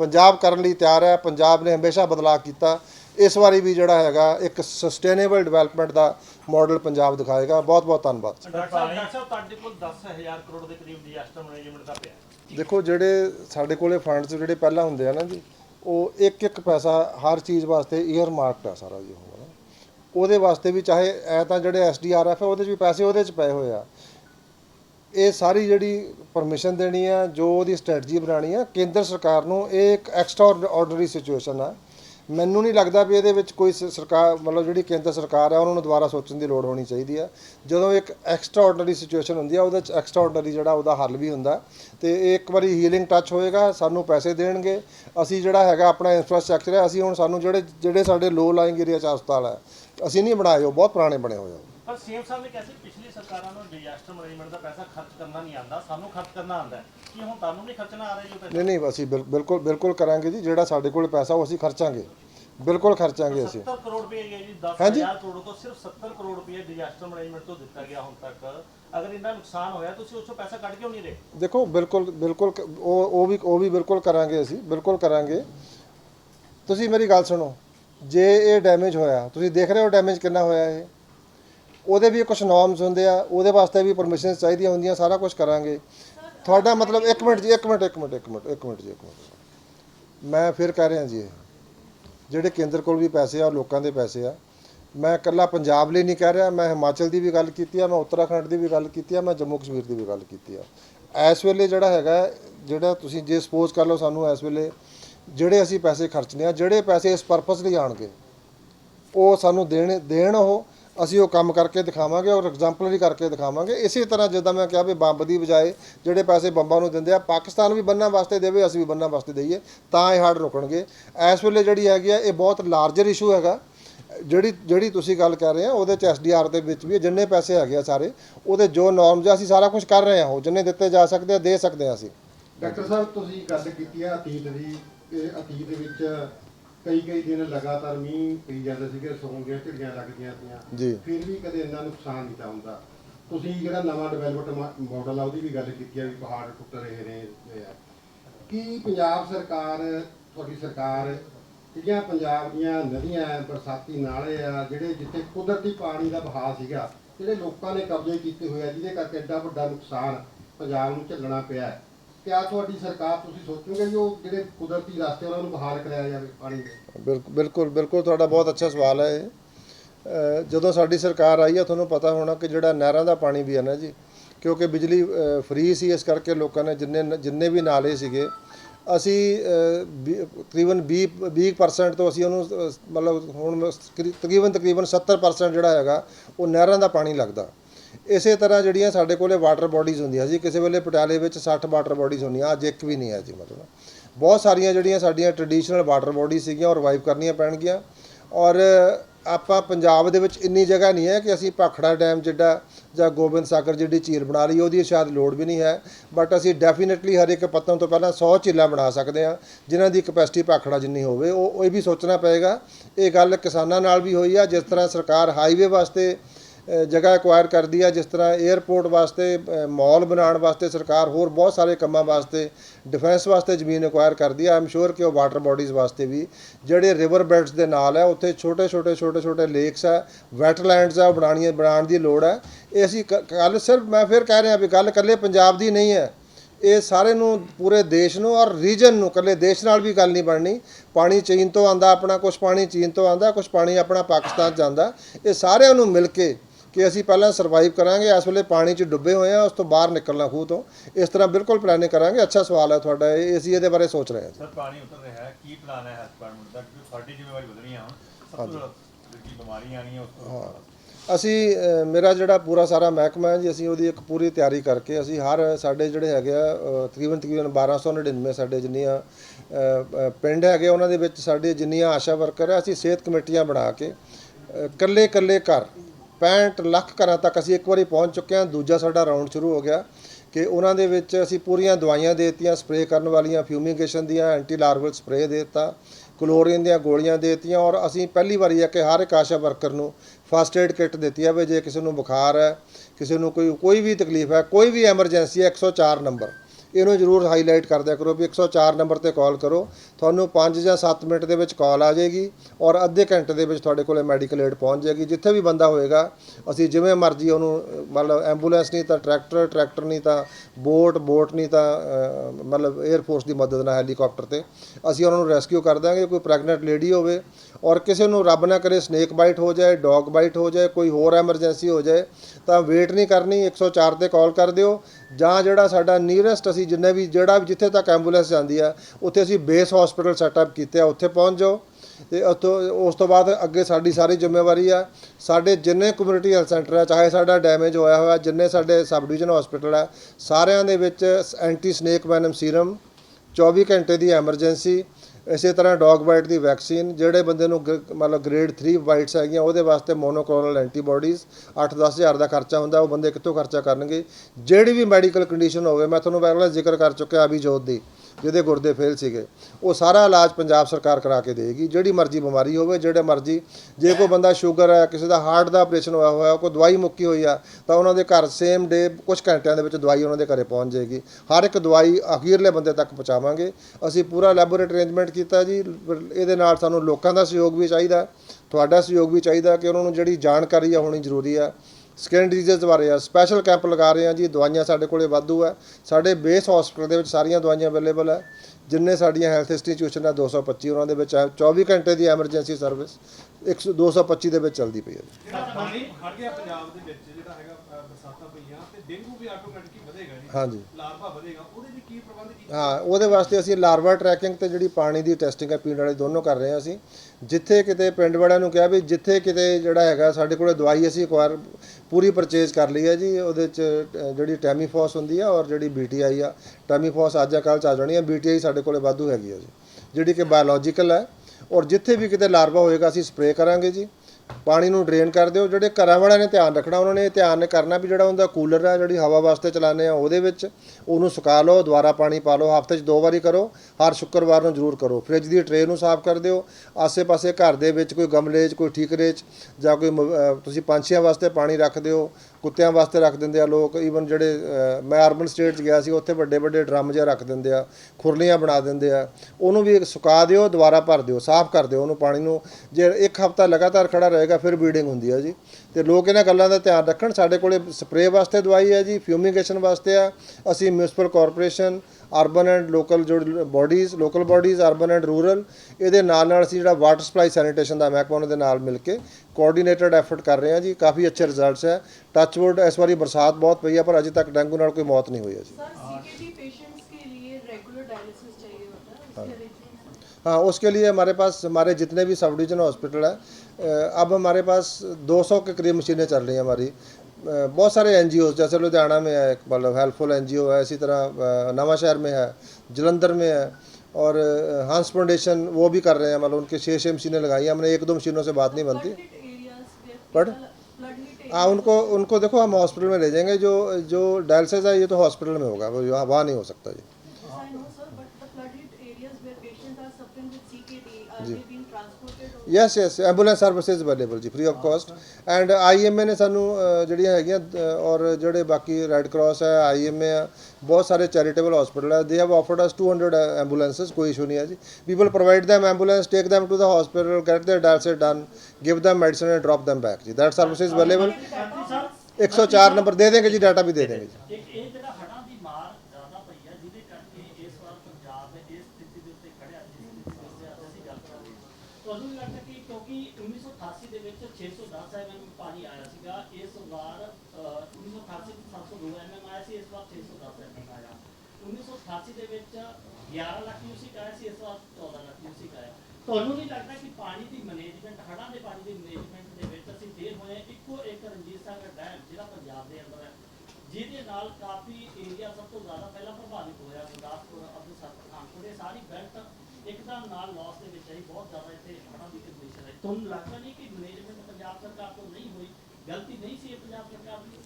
ਪੰਜਾਬ ਕਰਨ ਲਈ ਤਿਆਰ ਹੈ ਪੰਜਾਬ ਨੇ ਹਮੇਸ਼ਾ ਬਦਲਾਅ ਕੀਤਾ। ਇਸ ਵਾਰੀ ਵੀ ਜਿਹੜਾ ਹੈਗਾ ਇੱਕ ਸਸਟੇਨੇਬਲ ਡਿਵੈਲਪਮੈਂਟ ਦਾ ਮਾਡਲ ਪੰਜਾਬ ਦਿਖਾਏਗਾ। ਬਹੁਤ ਬਹੁਤ ਧੰਨਵਾਦ। ਡਾਕਟਰ ਸਾਹਿਬ ਤੁਹਾਡੇ ਕੋਲ 10000 ਕਰੋੜ ਦੇ ਕਰੀਬ ਡਿਜ਼ਾਸਟਰ ਮੈਨੇਜਮੈਂਟ ਦਾ ਪਿਆ। ਦੇਖੋ ਜਿਹੜੇ ਸਾਡੇ ਕੋਲੇ ਫੰਡਸ ਜਿਹੜੇ ਪਹਿਲਾਂ ਹੁੰਦੇ ਆ ਨਾ ਜੀ ਉਹ ਇੱਕ ਇੱਕ ਪੈਸਾ ਹਰ ਚੀਜ਼ ਵਾਸਤੇ ਈਅਰ ਮਾਰਕਡ ਆ ਸਾਰਾ ਜੀ ਉਹ। ਉਹਦੇ ਵਾਸਤੇ ਵੀ ਚਾਹੇ ਐ ਤਾਂ ਜਿਹੜੇ ਐਸਡੀਆਰਐਫ ਹੈ ਉਹਦੇ 'ਚ ਵੀ ਪੈਸੇ ਉਹਦੇ 'ਚ ਪਏ ਹੋਏ ਆ। ਇਹ ਸਾਰੀ ਜਿਹੜੀ ਪਰਮਿਸ਼ਨ ਦੇਣੀ ਆ, ਜੋ ਉਹਦੀ ਸਟ੍ਰੈਟਜੀ ਬਣਾਣੀ ਆ, ਕੇਂਦਰ ਸਰਕਾਰ ਨੂੰ ਇਹ ਇੱਕ ਐਕਸਟਰਾ ਆਰਡਨਰੀ ਸਿਚੁਏਸ਼ਨ ਆ। ਮੈਨੂੰ ਨਹੀਂ ਲੱਗਦਾ ਵੀ ਇਹਦੇ ਵਿੱਚ ਕੋਈ ਸਰਕਾਰ, ਮਤਲਬ ਜਿਹੜੀ ਕੇਂਦਰ ਸਰਕਾਰ ਆ, ਉਹਨਾਂ ਨੂੰ ਦੁਬਾਰਾ ਸੋਚਣ ਦੀ ਲੋੜ ਹੋਣੀ ਚਾਹੀਦੀ ਆ। ਜਦੋਂ ਇੱਕ ਐਕਸਟਰਾ ਆਰਡਨਰੀ ਸਿਚੁਏਸ਼ਨ ਹੁੰਦੀ ਆ, ਉਹਦੇ ਚ ਐਕਸਟਰਾ ਆਰਡਨਰੀ ਜਿਹੜਾ ਉਹਦਾ ਹੱਲ ਵੀ ਹੁੰਦਾ। ਤੇ ਇਹ ਇੱਕ ਵਾਰੀ ਹੀਲਿੰਗ ਟੱਚ ਹੋਏਗਾ, ਸਾਨੂੰ ਪੈਸੇ ਦੇਣਗੇ। ਅਸੀਂ ਜਿਹੜਾ ਹੈਗਾ ਆਪਣਾ ਇਨਫਰਾਸਟ੍ਰਕਚਰ ਹੈ ਅਸੀਂ ਹੁਣ ਸਾਨੂੰ ਜਿਹੜੇ ਜਿਹੜੇ ਸਾਡੇ ਲੋ ਲਾਈਂਗ ਏਰੀਆ ਚ ਹਸਪਤਾਲ ਹੈ ਅਸੀਂ ਨਹੀਂ ਬਣਾਏ ਉਹ ਬਹੁਤ ਪੁਰਾਣੇ ਬਣੇ ਹੋਏ ਆ ਪਰ ਸੀਐਮ ਸਾਹਿਬ ਨੇ ਕਿਹਾ ਸੀ ਪਿਛਲੀ ਸਰਕਾਰਾਂ ਨੂੰ ਡਿਜ਼ਾਸਟਰ ਮੈਨੇਜਮੈਂਟ ਦਾ ਪੈਸਾ ਖਰਚ ਕਰਨਾ ਨਹੀਂ ਆਂਦਾ ਸਾਨੂੰ ਖਰਚ ਕਰਨਾ ਆਂਦਾ ਹੈ। ਕੀ ਹੁਣ ਤੁਹਾਨੂੰ ਨਹੀਂ ਖਰਚਣਾ ਆ ਰਿਹਾ ਜੋ ਪੈਸਾ? ਨਹੀਂ ਨਹੀਂ ਅਸੀਂ ਬਿਲ- ਬਿਲਕੁਲ ਬਿਲਕੁਲ ਕਰਾਂਗੇ ਜੀ ਜਿਹੜਾ ਸਾਡੇ ਕੋਲ ਪੈਸਾ ਉਹ ਅਸੀਂ ਖਰਚਾਂਗੇ। ਬਿਲਕੁਲ ਖਰਚਾਂਗੇ ਅਸੀਂ। 70 ਕਰੋੜ ਰੁਪਏ ਗਿਆ ਜੀ ਹਾਂਜੀ। 10000 ਕਰੋੜ ਤੋਂ ਸਿਰਫ 70 ਕਰੋੜ ਰੁਪਏ ਡਿਜ਼ਾਸਟਰ ਮੈਨੇਜਮੈਂਟ ਤੋਂ ਦਿੱਤਾ ਗਿਆ ਹੁਣ ਤੱਕ। ਅਗਰ ਇੰਨਾ ਨੁਕਸਾਨ ਹੋਇਆ ਤੁਸੀਂ ਉਸ ਤੋਂ ਪੈਸਾ ਕੱਢ ਕਿਉਂ ਨਹੀਂ ਰਹੇ? ਦੇਖੋ ਬਿਲਕੁਲ ਬਿਲਕੁਲ ਕ- ਉਹ ਉਹ ਵੀ ਉਹ ਵੀ ਬਿਲਕੁਲ ਕਰਾਂਗੇ ਅਸੀਂ ਬਿਲਕੁਲ ਕਰਾਂਗੇ। ਤੁਸੀਂ ਮੇਰੀ ਗੱਲ ਸੁਣੋ। ਜੇ ਇਹ ਡੈਮੇਜ ਹੋਇਆ, ਤੁਸੀਂ ਦੇਖ ਰਹੇ ਹੋ ਡੈਮੇਜ ਕਿੰਨਾ ਹੋਇਆ ਇਹ। ਉਹਦੇ ਵੀ ਕੁਝ ਨੋਰਮਸ ਹੁੰਦੇ ਆ, ਉਹਦੇ ਵਾਸਤੇ ਵੀ ਪਰਮਿਸ਼ਨਸ ਚਾਹੀਦੀਆਂ ਹੁੰਦੀਆਂ, ਸਾਰਾ ਕੁਝ ਕਰਾਂਗੇ। ਤੁਹਾਡਾ ਮਤਲਬ 1 ਮਿੰਟ ਜੀ 1 ਮਿੰਟ 1 ਮਿੰਟ 1 ਮਿੰਟ 1 ਮਿੰਟ ਜੀ 1 ਮਿੰਟ। ਮੈਂ ਫਿਰ ਕਹਿ ਰਿਹਾ ਜੀ ਜਿਹੜੇ ਕੇਂਦਰ ਕੋਲ ਵੀ ਪੈਸੇ ਆ, ਲੋਕਾਂ ਦੇ ਪੈਸੇ ਆ, ਮੈਂ ਇਕੱਲਾ ਪੰਜਾਬ ਲਈ ਨਹੀਂ ਕਹਿ ਰਿਹਾ, ਮੈਂ ਹਿਮਾਚਲ ਦੀ ਵੀ ਗੱਲ ਕੀਤੀ ਆ, ਮੈਂ ਉੱਤਰਾਖੰਡ ਦੀ ਵੀ ਗੱਲ ਕੀਤੀ ਆ, ਮੈਂ ਜੰਮੂ ਕਸ਼ਮੀਰ ਦੀ ਵੀ ਗੱਲ ਕੀਤੀ ਆ। ਇਸ ਵੇਲੇ ਜਿਹੜਾ ਹੈਗਾ, ਜਿਹੜਾ ਤੁਸੀਂ ਜੇ ਸਪੋਜ਼ ਕਰ ਲਓ ਸਾਨੂੰ ਇਸ ਵੇਲੇ ਜਿਹੜੇ ਅਸੀਂ ਪੈਸੇ ਖਰਚਨੇ ਆ, ਜਿਹੜੇ ਪੈਸੇ ਇਸ ਪਰਪਸ ਲਈ ਆਣਗੇ ਉਹ ਸਾਨੂੰ ਦੇਣ ਦੇਣ ਉਹ, ਅਸੀਂ ਉਹ ਕੰਮ ਕਰਕੇ ਦਿਖਾਵਾਂਗੇ, ਔਰ ਐਗਜ਼ਾਮਪਲਰੀ ਕਰਕੇ ਦਿਖਾਵਾਂਗੇ। ਇਸੇ ਤਰ੍ਹਾਂ ਜਿੱਦਾਂ ਮੈਂ ਕਿਹਾ ਵੀ ਬੰਬ ਦੀ ਬਜਾਏ ਜਿਹੜੇ ਪੈਸੇ ਬੰਬਾਂ ਨੂੰ ਦਿੰਦੇ ਆ, ਪਾਕਿਸਤਾਨ ਵੀ ਬੰਨਾਂ ਵਾਸਤੇ ਦੇਵੇ, ਅਸੀਂ ਵੀ ਬੰਨਾਂ ਵਾਸਤੇ ਦਈਏ, ਤਾਂ ਇਹ ਹੜ ਰੁਕਣਗੇ। ਇਸ ਵੇਲੇ ਜਿਹੜੀ ਹੈਗੀ ਆ, ਇਹ ਬਹੁਤ ਲਾਰਜਰ ਇਸ਼ੂ ਹੈਗਾ। ਜਿਹੜੀ ਜਿਹੜੀ ਤੁਸੀਂ ਗੱਲ ਕਰ ਰਹੇ ਆ, ਉਹਦੇ ਚ ਐਸਡੀਆਰ ਦੇ ਵਿੱਚ ਵੀ ਜਿੰਨੇ ਪੈਸੇ ਹੈਗੇ ਆ ਸਾਰੇ, ਉਹਦੇ ਜੋ ਨਾਰਮਸ ਆ, ਅਸੀਂ ਸਾਰਾ ਕੁਝ ਕਰ ਰਹੇ ਆ ਉਹ, ਜਿੰਨੇ ਦਿੱਤੇ ਜਾ ਸਕਦੇ ਆ, ਦੇ ਸਕਦੇ ਆ ਅਸੀਂ। ਡਾਕਟਰ ਸਾਹਿਬ, ਤੁਸੀਂ ਗੱਲ ਕੀਤੀ ਆ, ਅਤੀਤ ਦੀ ਕਿ ਅਤੀਤ ਵਿੱਚ ਕਈ ਕਈ ਦਿਨ ਲਗਾਤਾਰ ਮੀਂਹ ਪਈ ਜਾਂਦੇ ਸੀਗੇ ਸੌਣ ਦੀਆਂ ਝੜੀਆਂ ਲੱਗਦੀਆਂ ਸੀਗੀਆਂ। ਜੀ। ਫਿਰ ਵੀ ਕਦੇ ਇੰਨਾ ਨੁਕਸਾਨ ਨਹੀਂ ਤਾਂ ਹੁੰਦਾ। ਤੁਸੀਂ ਜਿਹੜਾ ਨਵਾਂ ਡਿਵੈਲਪਮੈਂਟ ਮਾਡਲ ਆ ਉਹਦੀ ਵੀ ਗੱਲ ਕੀਤੀ ਆ ਵੀ ਪਹਾੜ ਟੁੱਟ ਰਹੇ ਨੇ। ਕੀ ਪੰਜਾਬ ਸਰਕਾਰ ਤੁਹਾਡੀ ਸਰਕਾਰ ਜਿਹੜੀਆਂ ਪੰਜਾਬ ਦੀਆਂ ਨਦੀਆਂ ਬਰਸਾਤੀ ਨਾਲੇ ਆ ਜਿਹੜੇ ਜਿੱਥੇ ਕੁਦਰਤੀ ਪਾਣੀ ਦਾ ਵਹਾਅ ਸੀਗਾ ਜਿਹੜੇ ਲੋਕਾਂ ਨੇ ਕਬਜ਼ੇ ਕੀਤੇ ਹੋਏ ਆ ਜਿਹਦੇ ਕਰਕੇ ਐਡਾ ਵੱਡਾ ਨੁਕਸਾਨ ਪੰਜਾਬ ਨੂੰ ਝੱਲਣਾ ਪਿਆ ਹੈ। ਕਿਆ ਤੁਹਾਡੀ ਸਰਕਾਰ ਤੁਸੀਂ ਸੋਚੋਗੇ ਵੀ ਉਹ ਜਿਹੜੇ ਕੁਦਰਤੀ ਰਸਤੇ ਉਹਨਾਂ ਨੂੰ ਬਹਾਲ ਕਰਾਇਆ ਜਾਵੇ ਪਾਣੀ ਦੇ? ਬਿਲਕੁਲ ਬਿਲਕੁਲ ਬਿਲਕੁਲ ਤੁਹਾਡਾ ਬਹੁਤ ਅੱਛਾ ਸਵਾਲ ਹੈ ਇਹ। ਅ, ਜਦੋਂ ਸਾਡੀ ਸਰਕਾਰ ਆਈ ਆ ਤੁਹਾਨੂੰ ਪਤਾ ਹੋਣਾ ਕਿ ਜਿਹੜਾ ਨਹਿਰਾਂ ਦਾ ਪਾਣੀ ਵੀ ਹੈ ਨਾ ਜੀ ਕਿਉਂਕਿ ਬਿਜਲੀ ਫ੍ਰੀ ਸੀ ਇਸ ਕਰਕੇ ਲੋਕਾਂ ਨੇ ਜਿੰਨੇ ਜਿੰਨੇ ਵੀ ਨਾਲੇ ਸੀਗੇ ਅਸੀਂ ਅ, ਵੀਹ- ਤਕਰੀਬਨ 20 20% ਤੋਂ ਅਸੀਂ ਉਹਨੂੰ ਅ, ਮਤਲਬ ਹੁਣ ਤਕਰੀਬਨ ਤਕਰੀਬਨ 70% ਜਿਹੜਾ ਹੈਗਾ ਉਹ ਨਹਿਰਾਂ ਦਾ ਪਾਣੀ ਲੱਗਦਾ। ਇਸੇ ਤਰ੍ਹਾਂ ਜਿਹੜੀਆਂ ਸਾਡੇ ਕੋਲੇ ਵਾਟਰ ਬਾਡੀਜ਼ ਹੁੰਦੀਆਂ ਸੀ, ਕਿਸੇ ਵੇਲੇ ਪਟਿਆਲੇ ਵਿੱਚ 60 ਵਾਟਰ ਬਾਡੀਜ਼ ਹੁੰਦੀਆਂ, ਅੱਜ ਇੱਕ ਵੀ ਨਹੀਂ ਹੈ ਜੀ ਮਤਲਬ। ਬਹੁਤ ਸਾਰੀਆਂ ਜਿਹੜੀਆਂ ਸਾਡੀਆਂ ਟ੍ਰੈਡੀਸ਼ਨਲ ਵਾਟਰ ਬਾਡੀ ਸੀਗੀਆਂ, ਉਹ ਰਿਵਾਈਵ ਕਰਨੀਆਂ ਪੈਣਗੀਆਂ। ਔਰ ਆਪਾਂ ਪੰਜਾਬ ਦੇ ਵਿੱਚ ਇੰਨੀ ਜਗ੍ਹਾ ਨਹੀਂ ਹੈ ਕਿ ਅਸੀਂ ਭਾਖੜਾ ਡੈਮ ਜਿੱਡਾ ਜਾਂ ਗੋਬਿੰਦ ਸਾਗਰ ਜਿੱਡੀ ਝੀਲ ਬਣਾ ਲਈ, ਉਹਦੀ ਸ਼ਾਇਦ ਲੋੜ ਵੀ ਨਹੀਂ ਹੈ। ਬਟ ਅਸੀਂ ਡੈਫੀਨਿਟਲੀ ਹਰ ਇੱਕ ਪੱਤਨ ਤੋਂ ਪਹਿਲਾਂ 100 ਝੀਲਾਂ ਬਣਾ ਸਕਦੇ ਹਾਂ, ਜਿਨ੍ਹਾਂ ਦੀ ਕਪੈਸਿਟੀ ਭਾਖੜਾ ਜਿੰਨੀ ਹੋਵੇ। ਉਹ ਇਹ ਵੀ ਸੋਚਣਾ ਪਏਗਾ, ਇਹ ਗੱਲ ਕਿਸਾਨਾਂ ਨਾਲ ਵੀ ਹੋਈ ਆ, ਜਿਸ ਤਰ੍ਹਾਂ ਸਰਕਾਰ ਹਾਈਵੇ ਵਾਸਤੇ ਜਗ੍ਹਾ ਐਕਵਾਇਰ ਕਰਦੀ ਆ ਜਿਸ ਤਰ੍ਹਾਂ 에ਅਰਪੋਰਟ ਵਾਸਤੇ ਅ, ਮਾਲ ਬਣਾਉਣ ਵਾਸਤੇ ਸਰਕਾਰ ਹੋਰ ਬਹੁਤ ਸਾਰੇ ਕੰਮਾਂ ਵਾਸਤੇ ਡਿਫੈਂਸ ਵਾਸਤੇ ਜ਼ਮੀਨ ਐਕਵਾਇਰ ਕਰਦੀ ਆ। ਆਮ ਸ਼ੋਰ ਕਿ ਉਹ ਵਾਟਰ ਬਾਡੀਜ਼ ਵਾਸਤੇ ਵੀ ਜਿਹੜੇ ਰਿਵਰ ਬੈਡਸ ਦੇ ਨਾਲ ਹੈ ਉੱਥੇ ਛੋਟੇ ਛੋਟੇ ਛੋਟੇ ਛੋਟੇ ਲੇਕਸ ਆ ਵੈਟਲੈਂਡਸ ਆ ਉਹ ਬਣਾਉਣੀਆਂ ਬਣਾਉਣ ਦੀ ਲੋੜ ਹੈ ਇਹ ਅਸੀਂ ਕੱਲ ਸਿਰਫ ਮੈਂ ਫਿਰ ਕਹਿ ਰਿਹਾ ਵੀ ਗੱਲ ਇਕੱਲੇ ਪੰਜਾਬ ਦੀ ਨਹੀਂ ਹੈ ਇਹ ਸਾਰੇ ਨੂੰ ਪੂਰੇ ਦੇਸ਼ ਨੂੰ ਔਰ ਰੀਜਨ ਨੂੰ ਇਕੱਲੇ ਦੇਸ਼ ਨਾਲ ਵੀ ਗੱਲ ਨਹੀਂ ਬਣਨੀ। ਪਾਣੀ ਚੀਨ ਤੋਂ ਆਂਦਾ ਆਪਣਾ ਕੁਝ ਪਾਣੀ ਚੀਨ ਤੋਂ ਆਂਦਾ ਕੁਝ ਪਾਣੀ ਆਪਣਾ ਪਾਕਿਸਤਾਨ ਜਾਂਦਾ ਇਹ ਸਾਰਿਆਂ ਨੂੰ ਮਿਲ ਕੇ ਕਿ ਅਸੀਂ ਪਹਿਲਾਂ ਸਰਵਾਈਵ ਕਰਾਂਗੇ ਇਸ ਵੇਲੇ ਪਾਣੀ 'ਚ ਡੁੱਬੇ ਹੋਏ ਆ ਉਸ ਤੋਂ ਬਾਹਰ ਨਿਕਲਣਾ ਖੂਹ ਤੋਂ। ਇਸ ਤਰ੍ਹਾਂ ਬਿਲਕੁਲ ਪਲਾਨਿੰਗ ਕਰਾਂਗੇ। ਅੱਛਾ ਸਵਾਲ ਹੈ ਤੁਹਾਡਾ ਇਹ ਅਸੀਂ ਇਹਦੇ ਬਾਰੇ ਸੋਚ ਰਹੇ ਹਾਂ ਸਰ ਪਾਣੀ ਉਤਰ ਰਿਹਾ ਹੈ। ਕੀ ਪਲਾਨ ਹੈ ਹੈਲਥ ਡਿਪਾਰਟਮੈਂਟ ਦਾ ਕਿਉਂਕਿ ਸਾਡੀ ਜ਼ਿੰਮੇਵਾਰੀ ਵਧਣੀ ਆ ਹੁਣ ਸਭ ਤੋਂ ਜਿਹੜੀ ਬਿਮਾਰੀਆਂ ਆਣੀਆਂ ਉਸ ਤੋਂ ਅਸੀਂ ਮੇਰਾ ਜਿਹੜਾ ਪੂਰਾ ਸਾਰਾ ਮਹਿਕਮਾ ਹੈ ਜੀ ਅਸੀਂ ਉਹਦੀ ਇੱਕ ਪੂਰੀ ਤਿਆਰੀ ਕਰਕੇ ਅਸੀਂ ਹਰ ਸਾਡੇ ਜਿਹੜੇ ਹੈਗੇ ਆ ਤਕਰੀਬਨ ਤਕਰੀਬਨ 1299 ਸਾਡੇ ਜਿੰਨੀਆਂ ਪਿੰਡ ਹੈਗੇ ਉਹਨਾਂ ਦੇ ਵਿੱਚ ਸਾਡੇ ਜਿੰਨੀਆਂ ਆਸ਼ਾ ਵਰਕਰ ਹੈ ਅਸੀਂ ਸਿਹਤ ਕਮੇਟੀਆਂ ਬਣਾ ਕੇ ਕੱਲੇ ਕੱਲੇ ਘਰ 65 ਲੱਖ ਘਰਾਂ ਤੱਕ ਅਸੀਂ ਇੱਕ ਵਾਰੀ ਪਹੁੰਚ ਚੁੱਕੇ ਹਾਂ। ਦੂਜਾ ਸਾਡਾ ਰਾਉਂਡ ਸ਼ੁਰੂ ਹੋ ਗਿਆ ਕਿ ਉਹਨਾਂ ਦੇ ਵਿੱਚ ਅਸੀਂ ਪੂਰੀਆਂ ਦਵਾਈਆਂ ਦੇ ਦਿੱਤੀਆਂ ਸਪਰੇਅ ਕਰਨ ਵਾਲੀਆਂ ਫਿਊਮੀਗੇਸ਼ਨ ਦੀਆਂ ਐਂਟੀ ਲਾਰਵਲ ਸਪਰੇਅ ਦੇ ਦਿੱਤਾ ਕਲੋਰੀਨ ਦੀਆਂ ਗੋਲੀਆਂ ਦੇ ਦਿੱਤੀਆਂ ਔਰ ਅਸੀਂ ਪਹਿਲੀ ਵਾਰੀ ਹੈ ਕਿ ਹਰ ਇੱਕ ਆਸ਼ਾ ਵਰਕਰ ਨੂੰ ਫਸਟ ਏਡ ਕਿੱਟ ਦਿੱਤੀ ਹੈ ਵੀ ਜੇ ਕਿਸੇ ਨੂੰ ਬੁਖਾਰ ਹੈ, ਕਿਸੇ ਨੂੰ ਕੋਈ ਕੋਈ ਵੀ ਤਕਲੀਫ ਹੈ, ਕੋਈ ਵੀ ਐਮਰਜੈਂਸੀ ਹੈ 104 ਨੰਬਰ। ਇਹਨੂੰ ਜ਼ਰੂਰ ਹਾਈਲਾਈਟ ਕਰ ਦਿਆ ਕਰੋ ਵੀ 104 ਨੰਬਰ ਤੇ ਕਾਲ ਕਰੋ। ਤੁਹਾਨੂੰ 5 ਜਾਂ 7 ਮਿੰਟ ਦੇ ਵਿੱਚ ਕਾਲ ਆ ਜਾਏਗੀ ਔਰ ਅੱਧੇ ਘੰਟੇ ਦੇ ਵਿੱਚ ਤੁਹਾਡੇ ਕੋਲੇ ਮੈਡੀਕਲ ਏਡ ਪਹੁੰਚ ਜਾਏਗੀ। ਜਿੱਥੇ ਵੀ ਬੰਦਾ ਹੋਏਗਾ, ਅਸੀਂ ਜਿਵੇਂ ਮਰਜ਼ੀ ਉਹਨੂੰ, ਮਤਲਬ ਐਂਬੂਲੈਂਸ ਨਹੀਂ ਤਾਂ ਟਰੈਕਟਰ ਟਰੈਕਟਰ ਨਹੀਂ ਤਾਂ ਬੋਟ ਬੋਟ ਨਹੀਂ ਤਾਂ ਮਤਲਬ 에ਅਰ ਫੋਰਸ ਦੀ ਮਦਦ ਨਾਲ ਹੈਲੀਕਾਪਟਰ ਤੇ ਅਸੀਂ ਉਹਨਾਂ ਨੂੰ ਰੈਸਕਿਊ ਕਰ ਦਾਂਗੇ ਕੋਈ ਪ੍ਰੈਗਨੈਂਟ ਲੇਡੀ ਹੋਵੇ ਔਰ ਕਿਸੇ ਨੂੰ ਰੱਬ ਨਾ ਕਰੇ ਸਨੇਕ ਬਾਈਟ ਹੋ ਜਾਏ ਡੌਗ ਬਾਈਟ ਹੋ ਜਾਏ, ਕੋਈ ਹੋਰ ਐਮਰਜੈਂਸੀ ਹੋ ਜਾਏ, ਤਾਂ ਵੇਟ ਨਹੀਂ ਕਰਨੀ। 104 ਤੇ ਕਾਲ ਕਰ ਦਿਓ। ਜਾਂ ਜਿਹੜਾ ਸਾਡਾ ਨੀਅਰੈਸਟ ਅਸੀਂ ਜਿੰਨੇ ਵੀ, ਜਿਹੜਾ ਵੀ ਜਿੱਥੇ ਤੱਕ ਐਂਬੂਲੈਂਸ ਜਾਂਦੀ ਆ, ਉੱਥੇ ਅਸੀਂ ਬੇਸ ਹਸਪੀਟਲ ਸੈਟਅਪ ਕੀਤੇ ਆ, ਉੱਥੇ ਪਹੁੰਚ ਜਾਓ। ਤੇ ਉੱਥੋਂ, ਉਸ ਤੋਂ ਬਾਅਦ ਅੱਗੇ ਸਾਡੀ ਸਾਰੀ ਜ਼ਿੰਮੇਵਾਰੀ ਆ। ਸਾਡੇ ਜਿੰਨੇ ਕਮਿਊਨਿਟੀ ਹੈਲਥ ਸੈਂਟਰ ਆ, ਚਾਹੇ ਸਾਡਾ ਡੈਮੇਜ ਹੋਇਆ ਹੋਇਆ, ਜਿੰਨੇ ਸਾਡੇ ਸਬ ਡਿਵੀਜ਼ਨ ਹਸਪੀਟਲ ਆ, ਸਾਰਿਆਂ ਦੇ ਵਿੱਚ ਐਂਟੀ ਸਨੇਕ ਵੈਨਮ ਸੀਰਮ 24 ਘੰਟੇ ਦੀ ਐਮਰਜੈਂਸੀ ਇਸੇ ਤਰ੍ਹਾਂ ਡੌਗ ਬਾਈਟ ਦੀ ਵੈਕਸੀਨ, ਜਿਹੜੇ ਬੰਦੇ ਨੂੰ ਗ- ਮਤਲਬ ਗ੍ਰੇਡ 3 ਬਾਈਟਸ ਹੈਗੀਆਂ, ਉਹਦੇ ਵਾਸਤੇ ਮੋਨੋਕਲੋਨਲ ਐਂਟੀਬਾਡੀਜ਼ 8-10 ਹਜ਼ਾਰ ਦਾ ਖਰਚਾ ਹੁੰਦਾ, ਉਹ ਬੰਦੇ ਕਿੱਥੋਂ ਖਰਚਾ ਕਰਨਗੇ? ਜਿਹੜੀ ਵੀ ਮੈਡੀਕਲ ਕੰਡੀਸ਼ਨ ਹੋਵੇ, ਮੈਂ ਤੁਹਾਨੂੰ ਪਹਿਲਾਂ ਜ਼ਿਕਰ ਕਰ ਚੁੱਕਿਆ ਅਭੀ ਜੋਤ ਦੀ। ਜਿਹਦੇ ਗੁਰਦੇ ਫੇਲ ਸੀਗੇ, ਉਹ ਸਾਰਾ ਇਲਾਜ ਪੰਜਾਬ ਸਰਕਾਰ ਕਰਾ ਕੇ ਦੇਗੀ ਜਿਹੜੀ ਮਰਜ਼ੀ ਬਿਮਾਰੀ ਹੋਵੇ, ਜਿਹੜੇ ਮਰਜ਼ੀ, ਜੇ ਕੋਈ ਬੰਦਾ ਸ਼ੂਗਰ ਹੈ, ਕਿਸੇ ਦਾ ਹਾਰਟ ਦਾ ਆਪਰੇਸ਼ਨ ਹੋਇਆ ਹੋਇਆ, ਕੋਈ ਦਵਾਈ ਮੁੱਕੀ ਹੋਈ ਆ, ਤਾਂ ਉਹਨਾਂ ਦੇ ਘਰ ਸੇਮ ਡੇ ਕੁਝ ਘੰਟਿਆਂ ਦੇ ਵਿੱਚ ਦਵਾਈ ਉਹਨਾਂ ਦੇ ਘਰੇ ਪਹੁੰਚ ਜਾਏਗੀ। ਹਰ ਇੱਕ ਦਵਾਈ ਅਖੀਰਲੇ ਬੰਦੇ ਤੱਕ ਪਹੁੰਚਾਵਾਂਗੇ। ਅਸੀਂ ਪੂਰਾ ਲੈਬੋਰੇਟਰੀ ਅਰੇਂਜਮੈਂਟ ਕੀਤਾ ਜੀ। ਇਹਦੇ ਨਾਲ ਸਾਨੂੰ ਲੋਕਾਂ ਦਾ ਸਹਿਯੋਗ ਵੀ ਚਾਹੀਦਾ, ਤੁਹਾਡਾ ਸਹਿਯੋਗ ਵੀ ਚਾਹੀਦਾ ਕਿ ਉਹਨਾਂ ਨੂੰ ਜਿਹੜੀ ਜਾਣਕਾਰੀ ਆ ਹੋਣੀ ਜ਼ਰੂਰੀ ਆ। ਸਕਿਨ ਡਿਜ਼ੀਜ਼ ਬਾਰੇ ਆ। ਸਪੈਸ਼ਲ ਕੈਂਪ ਲਗਾ ਰਹੇ ਆ ਜੀ। ਦਵਾਈਆਂ ਸਾਡੇ ਕੋਲੇ ਵਾਧੂ ਹੈ ਸਾਡੇ ਬੇਸ ਹਸਪੀਟਲ ਦੇ ਵਿੱਚ ਸਾਰੀਆਂ ਦਵਾਈਆਂ ਅਵੇਲੇਬਲ ਹੈ ਜਿੰਨੇ ਸਾਡੀਆਂ ਹੈਲਥ ਇੰਸਟੀਟਿਊਸ਼ਨ ਆ 225 ਉਹਨਾਂ ਦੇ ਵਿੱਚ ਹੈ 24 ਘੰਟੇ ਦੀ ਐਮਰਜੈਂਸੀ ਸਰਵਿਸ 100 225 ਦੇ ਵਿੱਚ ਚੱਲਦੀ ਪਈ ਹੈ ਜੀ। ਜਿਹੜਾ ਪਾਣੀ ਖੜ ਗਿਆ ਪੰਜਾਬ ਦੇ ਵਿੱਚ ਜਿਹੜਾ ਹੈਗਾ ਬਰਸਾਤਾਂ ਪਈਆਂ ਤੇ ਡੇਂਗੂ ਵੀ ਆਟੋਮੈਟਿਕਲੀ ਵਧੇਗਾ ਜੀ। ਹਾਂਜੀ। ਲਾਰਵਾ ਵਧੇਗਾ। ਉਹਦੇ ਲਈ ਕੀ ਪ੍ਰਬੰਧ ਕੀਤੇ ਹਾਂ ਉਹਦੇ ਵਾਸਤੇ ਅਸੀਂ ਲਾਰਵਾ ਟਰੈਕਿੰਗ ਤੇ ਜਿਹੜੀ ਪਾਣੀ ਦੀ ਟੈਸਟਿੰਗ ਹੈ ਪੀਣ ਵਾਲੀ ਦੋਨੋਂ ਕਰ ਰਹੇ ਹਾਂ ਅਸੀਂ। ਜਿੱਥੇ ਕਿਤੇ ਪਿੰਡ ਵਾਲਿਆਂ ਨੂੰ ਕਿਹਾ ਵੀ ਜਿੱਥੇ ਕਿਤੇ ਜਿਹੜਾ ਹੈਗਾ ਸਾਡੇ ਕੋਲ ਦਵਾਈ ਅਸੀਂ ਅਕਵਾਇਰ ਪੂਰੀ ਪਰਚੇਜ਼ ਕਰ ਲਈ ਹੈ ਜੀ। ਉਹਦੇ ਚ ਅ, ਜਿਹੜੀ ਟੈਮੀਫੋਸ ਹੁੰਦੀ ਆ ਔਰ ਜਿਹੜੀ ਬੀਟੀਆਈ ਆ। ਟੈਮੀਫੋਸ ਅੱਜ ਕੱਲ੍ਹ ਚ ਆ ਜਾਣੀ ਹੈ ਬੀਟੀਆਈ ਸਾਡੇ ਕੋਲੇ ਵਾਧੂ ਹੈਗੀ ਆ ਜੀ ਜਿਹੜੀ ਕਿ ਬਾਇਓਲੋਜੀਕਲ ਹੈ। ਔਰ ਜਿੱਥੇ ਵੀ ਕਿਤੇ ਲਾਰਵਾ ਹੋਏਗਾ ਅਸੀਂ ਸਪਰੇਅ ਕਰਾਂਗੇ ਜੀ। ਪਾਣੀ ਨੂੰ ਡਰੇਨ ਕਰ ਦਿਓ। ਜਿਹੜੇ ਘਰਾਂ ਵਾਲਿਆਂ ਨੇ ਧਿਆਨ ਰੱਖਣਾ ਉਹਨਾਂ ਨੇ ਇਹ ਧਿਆਨ ਕਰਨਾ ਵੀ ਜਿਹੜਾ ਉਹਦਾ ਕੂਲਰ ਆ ਜਿਹੜੀ ਹਵਾ ਵਾਸਤੇ ਚਲਾਉਂਦੇ ਆ ਉਹਦੇ ਵਿੱਚ ਉਹਨੂੰ ਸੁਕਾ ਲਓ, ਦੁਬਾਰਾ ਪਾਣੀ ਪਾ ਲਓ, ਹਫ਼ਤੇ 'ਚ ਦੋ ਵਾਰੀ ਕਰੋ, ਹਰ ਸ਼ੁੱਕਰਵਾਰ ਨੂੰ ਜ਼ਰੂਰ ਕਰੋ। ਫ੍ਰਿਜ ਦੀ ਟਰੇ ਨੂੰ ਸਾਫ਼ ਕਰ ਦਿਓ। ਆਸੇ-ਪਾਸੇ ਘਰ ਦੇ ਵਿੱਚ ਕੋਈ ਗਮਲੇ 'ਚ, ਕੋਈ ਠੀਕਰੇ 'ਚ ਜਾਂ ਕੋਈ ਤੁਸੀਂ ਪੰਛੀਆਂ ਵਾਸਤੇ ਪਾਣੀ ਰੱਖ ਦਿਓ, ਕੁੱਤਿਆਂ ਵਾਸਤੇ ਰੱਖ ਦਿੰਦੇ ਆ ਲੋਕ। ਈਵਨ ਜਿਹੜੇ ਮੈਂ ਅਰਬਨ ਸਟੇਟ 'ਚ ਗਿਆ ਸੀ, ਉੱਥੇ ਵੱਡੇ ਵੱਡੇ ਡਰਮ ਜਿਹਾ ਰੱਖ ਦਿੰਦੇ ਆ, ਖੁਰਲੀਆਂ ਬਣਾ ਦਿੰਦੇ ਆ। ਉਹਨੂੰ ਵੀ ਸੁਕਾ ਦਿਓ, ਦੁਬਾਰਾ ਭਰ ਦਿਓ, ਸਾਫ਼ ਕਰ ਦਿਓ ਉਹਨੂੰ ਪਾਣੀ ਨੂੰ। ਜੇ ਇੱਕ ਹਫ਼ਤਾ ਲਗਾਤਾਰ ਖੜਾ ਰਹੇਗਾ, ਫਿਰ ਬੀਡਿੰਗ ਹੁੰਦੀ ਆ ਜੀ। ਤੇ ਲੋਕ ਇਹਨਾਂ ਗੱਲਾਂ ਦਾ ਧਿਆਨ ਰੱਖਣ। ਸਾਡੇ ਕੋਲੇ ਸਪਰੇਅ ਵਾਸਤੇ ਦਵਾਈ ਹੈ ਜੀ, ਫਿਊਮੀਗੇਸ਼ਨ ਵਾਸਤੇ ਆ। ਅਸੀਂ Municipal corporation urban and local ਜੋ bodies local bodies urban and rural ਇਹਦੇ ਨਾਲ ਨਾਲ ਅਸੀਂ ਜਿਹੜਾ ਵਾਟਰ ਸਪਲਾਈ ਸੈਨੀਟੇਸ਼ਨ ਦਾ ਮਹਿਕਮਾ ਉਹਨਾਂ ਦੇ ਨਾਲ ਮਿਲ ਕੇ ਕੋਆਰਡੀਨੇਟਡ ਐਫਰਟ ਕਰ ਰਹੇ ਹਾਂ ਜੀ ਕਾਫੀ ਅੱਛੇ ਰਿਜ਼ਲਟਸ ਹੈ ਟੱਚਵੁੱਡ ਇਸ ਵਾਰੀ ਬਰਸਾਤ ਬਹੁਤ ਪਈ ਹੈ ਪਰ ਅਜੇ ਤੱਕ ਡੇਂਗੂ ਨਾਲ ਕੋਈ ਮੌਤ ਨਹੀਂ ਹੋਈ ਹੈ ਜੀ सर सीकेडी पेशेंट्स के लिए रेगुलर डायलिसिस चाहिए होता है उसके arrangements हैं? हाँ उसके लिए हमारे पास हमारे जितने भी सब डिवीजन हॉस्पिटल है अ, अब हमारे पास 200 के करीब मशीनें चल रही हैं हमारी अ, बहुत सारे एन जैसे लुधियाना में है एक मतलब हेल्पफुल एनजीओ है इसी तरह नवाशहर में है जलंधर में है और हांस फाउंडेशन वो भी कर रहे हैं मतलब उनके छः छः मशीनें लगाई हैं। हमने एक दो मशीनों से बात नहीं बनती। Hit हाँ उनको उनको देखो हम हॉस्पिटल में ले जाएँगे जो जो डायलिसिस है ये तो हॉस्पिटल में होगा वो वहाँ नहीं हो सकता जी। Yes yes ambulance services available ਜੀ free of cost and IMA ਨੇ ਸਾਨੂੰ ਅ, ਜਿਹੜੀਆਂ ਹੈਗੀਆਂ ਅ, ਔਰ ਜਿਹੜੇ ਬਾਕੀ ਰੈੱਡ ਕਰਾਸ ਹੈ ਆਈਐਮਏ ਆ ਬਹੁਤ ਸਾਰੇ ਚੈਰੀਟੇਬਲ ਹਸਪੀਟਲ ਹੈ they have offered us 200 ambulances ਕੋਈ ਇਸ਼ੂ ਨਹੀਂ ਹੈ ਜੀ। We will provide them ambulance take them to the hospital get their dialysis done give them medicine and drop them back ਜੀ that service is available 104 number ਦੇ ਦੇਂਗੇ ਜੀ data ਵੀ ਦੇ ਦੇਂਗੇ ਜੀ ਇੱਕ ਇਹ ਜਿਹੜਾ ਹੜ੍ਹਾਂ ਦੀ ਮਾਰ ਜ਼ਿਆਦਾ ਪਈ ਹੈ ਜਿਹਦੇ ਕਰਕੇ ਇਸ ਵਾਰ ਪੰਜਾਬ ਇਸ ਸਥਿਤੀ ਦੇ ਉੱਤੇ ਖੜਿਆ ਜਿਸ ਸਥਿਤੀ ਦੇ ਉੱਤੇ ਅੱਜ ਅਸੀਂ ਗੱਲ ਕਰ ਰਹੇ ਹਾਂ ਤੁਹਾਨੂੰ ਨਹੀਂ ਲੱਗਦਾ ਕਿ ਕਿਉਂਕਿ 1988 ਦੇ ਵਿੱਚ 610 ਐਮਐਮ ਪਾਣੀ ਆਇਆ ਸੀਗਾ। ਇਸ ਵਾਰ 1988 ਚ 702 ਐਮਐਮ ਆਇਆ ਸੀ। ਇਸ ਵਾਰ 610 ਐਮਐਮ ਆਇਆ। 1988 ਦੇ ਵਿੱਚ 11 ਲੱਖ ਯੂਸਿਕ ਆਇਆ ਸੀ। ਇਸ ਵਾਰ 14 ਲੱਖ ਯੂਸਿਕ ਆਇਆ। ਤੁਹਾਨੂੰ ਨਹੀਂ ਲੱਗਦਾ ਕਿ ਪਾਣੀ ਦੀ ਮੈਨੇਜਮੈਂਟ ਹੜ੍ਹਾਂ ਦੇ ਪਾਣੀ ਦੀ ਮੈਨੇਜਮੈਂਟ ਦੇ ਵਿੱਚ ਅਸੀਂ ਦੇਰ ਹੋਏ ਇੱਕੋ ਇੱਕ ਰਣਜੀਤ ਸਾਗਰ ਡੈਮ, ਜਿਹੜਾ ਪੰਜਾਬ ਦੇ ਅੰਦਰ ਹੈ, ਜਿਹਦੇ ਨਾਲ ਕਾਫੀ ਏਰੀਆ ਸਭ ਤੋਂ ਜ਼ਿਆਦਾ ਪਹਿਲਾਂ ਪ੍ਰਭਾਵਿਤ ਹੋਇਆ। ਗੁਰਦਾਸਪੁਰ, ਅੰਮ੍ਰਿਤਸਰ, ਪਠਾਨਕੋਟ, ਇਹ ਸਾਰੀ ਬੈਲਟ ਇੱਕਦਮ ਨਾਲ ਲਾਸ ਦੇ ਵਿੱਚ ਆਈ, ਬਹੁਤ ਜ਼ਿਆਦਾ ਇੱਥੇ ਹੜ੍ਹਾਂ ਦੀ ਤੁਹਾਨੂੰ ਲੱਗਦਾ ਨਹੀਂ ਕਿ ਮੈਨੇਜਮੈਂਟ ਪੰਜਾਬ ਸਰਕਾਰ ਤੋਂ ਨਹੀਂ ਹੋਈ। ਗਲਤੀ ਨਹੀਂ ਸੀ ਇਹ ਪੰਜਾਬ ਸਰਕਾਰ ਦੀ?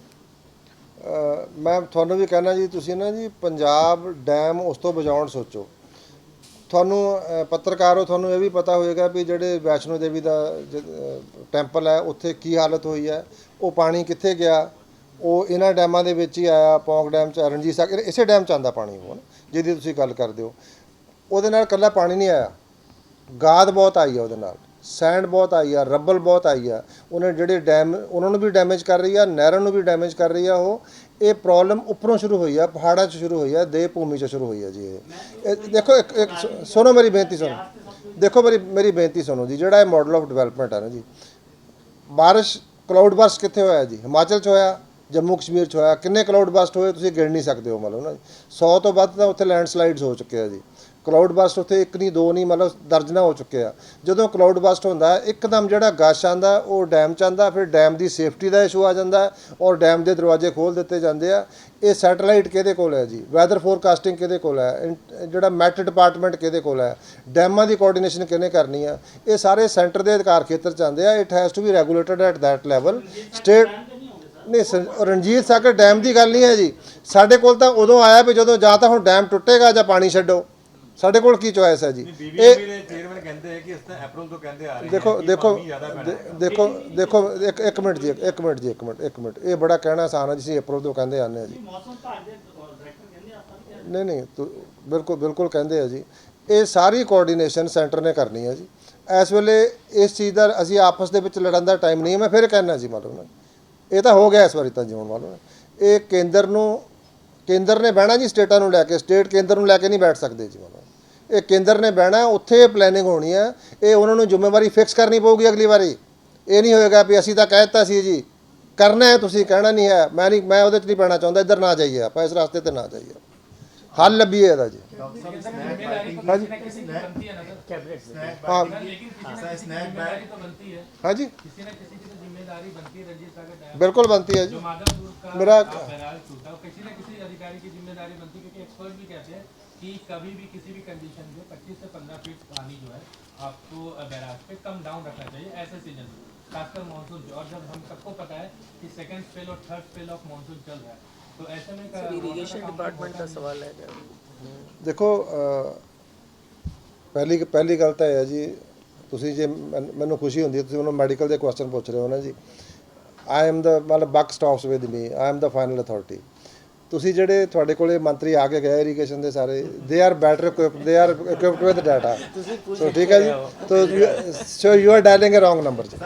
ਅ, ਮੈਂ ਤੁਹਾਨੂੰ ਵੀ ਕਹਿਣਾ ਜੀ ਤੁਸੀਂ ਨਾ ਜੀ ਪੰਜਾਬ ਡੈਮ ਉਸ ਤੋਂ ਬਚਾਉਣ ਸੋਚੋ। ਤੁਹਾਨੂੰ ਪੱਤਰਕਾਰ ਹੋ ਤੁਹਾਨੂੰ ਇਹ ਵੀ ਪਤਾ ਹੋਏਗਾ ਵੀ ਜਿਹੜੇ ਵੈਸ਼ਨੋ ਦੇਵੀ ਦਾ ਟੈਂਪਲ ਹੈ ਉੱਥੇ ਕੀ ਹਾਲਤ ਹੋਈ ਹੈ ਉਹ ਪਾਣੀ ਕਿੱਥੇ ਗਿਆ ਉਹ ਇਹਨਾਂ ਡੈਮਾਂ ਦੇ ਵਿੱਚ ਹੀ ਆਇਆ ਪੌਂਗ ਡੈਮ ਚ ਰਣਜੀਤ ਸਾਗਰ ਇਸੇ ਡੈਮ ਚ ਆਂਦਾ ਪਾਣੀ ਉਹ ਜਿਹਦੀ ਤੁਸੀਂ ਗੱਲ ਕਰਦੇ ਹੋ। ਉਹਦੇ ਨਾਲ ਕੱਲਾ ਪਾਣੀ ਨਹੀਂ ਆਇਆ। ਗਾਦ ਬਹੁਤ ਆਈ ਆ ਉਹਦੇ ਨਾਲ। ਸੈਂਡ ਬਹੁਤ ਆਈ ਆ, ਰੱਬਲ ਬਹੁਤ ਆਈ ਆ। ਉਹਨੇ ਜਿਹੜੇ ਡੈਮ ਉਹਨਾਂ ਨੂੰ ਵੀ ਡੈਮੇਜ ਕਰ ਰਹੀ ਆ, ਨਹਿਰਾਂ ਨੂੰ ਵੀ ਡੈਮੇਜ ਕਰ ਰਹੀ ਆ ਉਹ। ਇਹ ਪ੍ਰੋਬਲਮ ਉੱਪਰੋਂ ਸ਼ੁਰੂ ਹੋਈ ਆ, ਪਹਾੜਾਂ 'ਚ ਸ਼ੁਰੂ ਹੋਈ ਆ ਦੇਵ ਭੂਮੀ 'ਚ ਸ਼ੁਰੂ ਹੋਈ ਆ ਜੀ ਇਹ। ਦੇਖੋ ਇੱਕ ਇੱਕ ਸੁਣੋ ਮੇਰੀ ਬੇਨਤੀ ਸੁਣੋ। ਦੇਖੋ ਮੇਰੀ ਮੇਰੀ ਬੇਨਤੀ ਸੁਣੋ ਜੀ, ਜਿਹੜਾ ਇਹ ਮਾਡਲ ਆਫ ਡਿਵੈਲਪਮੈਂਟ ਆ ਨਾ ਜੀ। ਬਾਰਿਸ਼ ਕਲਾਊਡ ਬਰਸਟ ਕਿੱਥੇ ਹੋਇਆ ਜੀ? ਹਿਮਾਚਲ 'ਚ ਹੋਇਆ, ਜੰਮੂ ਕਸ਼ਮੀਰ 'ਚ ਹੋਇਆ। ਕਿੰਨੇ ਕਲਾਊਡ ਬਰਸਟ ਹੋਏ ਤੁਸੀਂ ਗਿਣ ਨਹੀਂ ਸਕਦੇ ਹੋ ਮਤਲਬ ਨਾ 100 ਤੋਂ ਵੱਧ ਤਾਂ ਉੱਥੇ ਲੈਂਡਸਲਾਈਡਸ ਹੋ ਚੁੱਕੇ ਆ ਜੀ। ਕਲਾਊਡ ਬਰਸਟ ਉੱਥੇ ਇੱਕ ਨਹੀਂ ਦੋ ਨਹੀਂ ਮਤਲਬ ਦਰਜਨਾ ਹੋ ਚੁੱਕੇ ਆ। ਜਦੋਂ ਕਲਾਊਡ ਬਰਸਟ ਹੁੰਦਾ ਹੈ, ਇੱਕਦਮ ਜਿਹੜਾ ਗਸ਼ ਆਂਦਾ ਉਹ ਡੈਮ ਚ ਆਂਦਾ ਫਿਰ ਡੈਮ ਦੀ ਸੇਫਟੀ ਦਾ ਇਸ਼ੂ ਆ ਜਾਂਦਾ ਔਰ ਡੈਮ ਦੇ ਦਰਵਾਜ਼ੇ ਖੋਲ ਦਿੱਤੇ ਜਾਂਦੇ ਆ। ਇਹ ਸੈਟੇਲਾਈਟ ਕਿਹਦੇ ਕੋਲ ਹੈ ਜੀ? ਵੈਦਰ ਫੋਰਕਾਸਟਿੰਗ ਕਿਹਦੇ ਕੋਲ ਹੈ? ਜਿਹੜਾ ਮੈਟ ਡਿਪਾਰਟਮੈਂਟ ਕਿਹਦੇ ਕੋਲ ਹੈ? ਡੈਮਾਂ ਦੀ ਕੋਆਰਡੀਨੇਸ਼ਨ ਕਿਹਨੇ ਕਰਨੀ ਆ? ਇਹ ਸਾਰੇ ਸੈਂਟਰ ਦੇ ਅਧਿਕਾਰ ਖੇਤਰ ਚ ਆਉਂਦੇ ਆ। It has to be regulated at that level state ਨਹੀਂ ਸਰ- ਰਣਜੀਤ ਸਾਗਰ ਡੈਮ ਦੀ ਗੱਲ ਨਹੀਂ ਹੈ ਜੀ। ਸਾਡੇ ਕੋਲ ਤਾਂ ਉਦੋਂ ਆਇਆ ਵੀ ਜਦੋਂ ਜਾਂ ਤਾਂ ਹੁਣ ਡੈਮ ਟੁੱਟੇਗਾ ਜਾਂ ਪਾਣੀ ਛੱਡੋ। ਸਾਡੇ ਕੋਲ ਕੀ ਚੋਇਸ ਹੈ ਜੀ? ਇਹ ਦੇ ਚੇਅਰਮੈਨ ਕਹਿੰਦੇ ਆ ਕਿ ਇਸ ਤਰ੍ਹਾਂ ਅਪ੍ਰੈਲ ਤੋਂ ਕਹਿੰਦੇ ਆ ਰਹੇ ਦੇਖੋ ਦੇਖੋ ਦੇਖੋ ਦੇਖੋ ਇੱਕ ਇੱਕ ਮਿੰਟ ਜੀ ਇੱਕ ਮਿੰਟ ਜੀ ਇੱਕ ਮਿੰਟ ਇੱਕ ਮਿੰਟ। ਇਹ ਬੜਾ ਕਹਿਣਾ ਆਸਾਨ ਹੈ ਜਿਸੀ ਅਪਰੋਵ ਤੋਂ ਕਹਿੰਦੇ ਆਨੇ ਆ ਜੀ। ਨਹੀਂ ਨਹੀਂ ਬਿਲਕੁਲ ਬਿਲਕੁਲ ਕਹਿੰਦੇ ਆ ਜੀ। ਇਹ ਸਾਰੀ ਕੋਆਰਡੀਨੇਸ਼ਨ ਸੈਂਟਰ ਨੇ ਕਰਨੀ ਹੈ ਜੀ। ਇਸ ਵੇਲੇ ਇਸ ਚੀਜ਼ ਦਾ ਅਸੀਂ ਆਪਸ ਦੇ ਵਿੱਚ ਲੜਨ ਦਾ ਟਾਈਮ ਨਹੀਂ ਹੈ। ਮੈਂ ਫਿਰ ਕਹਿਣਾ ਜੀ ਮਤਲਬ ਨਾ ਇਹ ਤਾਂ ਹੋ ਗਿਆ ਇਸ ਵਾਰੀ ਤਾਂ ਜਿਉਣ ਵਾਲਾ। ਇਹ ਕੇਂਦਰ ਨੂੰ ਕੇਂਦਰ ਨੇ ਬਹਿਣਾ ਜੀ ਸਟੇਟਾਂ ਨੂੰ ਲੈ ਕੇ। ਸਟੇਟ ਕੇਂਦਰ ਨੂੰ ਲੈ ਕੇ ਨਹੀਂ ਬੈਠ ਸਕਦੇ ਜੀ ਮਤਲਬ। ਇਹ ਕੇਂਦਰ ਨੇ ਬਹਿਣਾ ਉੱਥੇ ਇਹ ਪਲੈਨਿੰਗ ਹੋਣੀ ਹੈ ਇਹ ਉਹਨਾਂ ਨੂੰ ਜ਼ਿੰਮੇਵਾਰੀ ਫਿਕਸ ਕਰਨੀ ਪਊਗੀ ਅਗਲੀ ਵਾਰੀ। ਇਹ ਨਹੀਂ ਹੋਏਗਾ ਵੀ ਅਸੀਂ ਤਾਂ ਕਹਿ ਦਿੱਤਾ ਸੀ ਜੀ। ਕਰਨਾ ਹੈ ਤੁਸੀਂ ਕਹਿਣਾ ਨਹੀਂ ਹੈ। ਮੈਂ ਨਹੀਂ ਮੈਂ ਉਹਦੇ 'ਚ ਨਹੀਂ ਪੈਣਾ ਚਾਹੁੰਦਾ ਇੱਧਰ ਨਾ ਜਾਈਏ ਆਪਾਂ ਇਸ ਰਸਤੇ ਤੇ ਨਾ ਜਾਈਏ। ਹੱਲ ਲੱਭੀਏ ਇਹਦਾ ਜੀ। ਹਾਂਜੀ। ਹਾਂਜੀ। ਬਿਲਕੁਲ ਬਣਤੀ ਹੈ ਜੀ। ਮੇਰਾ किसी न किसी अधिकारी की जिम्मेदारी बनती है क्योंकि एक्सपर्ट भी कहते कि कभी भी किसी भी कंडीशन में 25 से 15 फीट पानी जो है आपको अ, बैराज पे कम डाउन रखना चाहिए ऐसे सीजन में खासकर मानसून पे और जब हम सबको पता है कि सेकंड स्पेल और थर्ड स्पेल ऑफ मानसून चल रहा है तो ऐसे में इरिगेशन डिपार्टमेंट का सवाल है ਦੇਖੋ ਅ, ਪਹਿਲੀ ਪਹਿਲੀ ਗੱਲ ਤਾਂ ਇਹ ਹੈ ਜੀ ਤੁਸੀਂ ਜੇ ਮੈਨ- ਮੈਨੂੰ ਖੁਸ਼ੀ ਹੁੰਦੀ ਹੈ ਤੁਸੀਂ ਮੈਨੂੰ ਮੈਡੀਕਲ ਦੇ ਕੁਐਸਚਨ ਪੁੱਛ ਰਹੇ ਹੋ ਨਾ ਜੀ ਆਈ ਐਮ ਦਾ ਮਤਲਬ buck stops with me I am the final authority ਤੁਸੀਂ ਜਿਹੜੇ ਤੁਹਾਡੇ ਕੋਲੇ ਮੰਤਰੀ ਆ ਕੇ ਗਏ ਇਰੀਗੇਸ਼ਨ ਦੇ ਸਾਰੇ they are better equipped they are equipped with data so ਠੀਕ ਹੈ ਜੀ। ਤੋ so you are dialling a wrong number ਜੀ।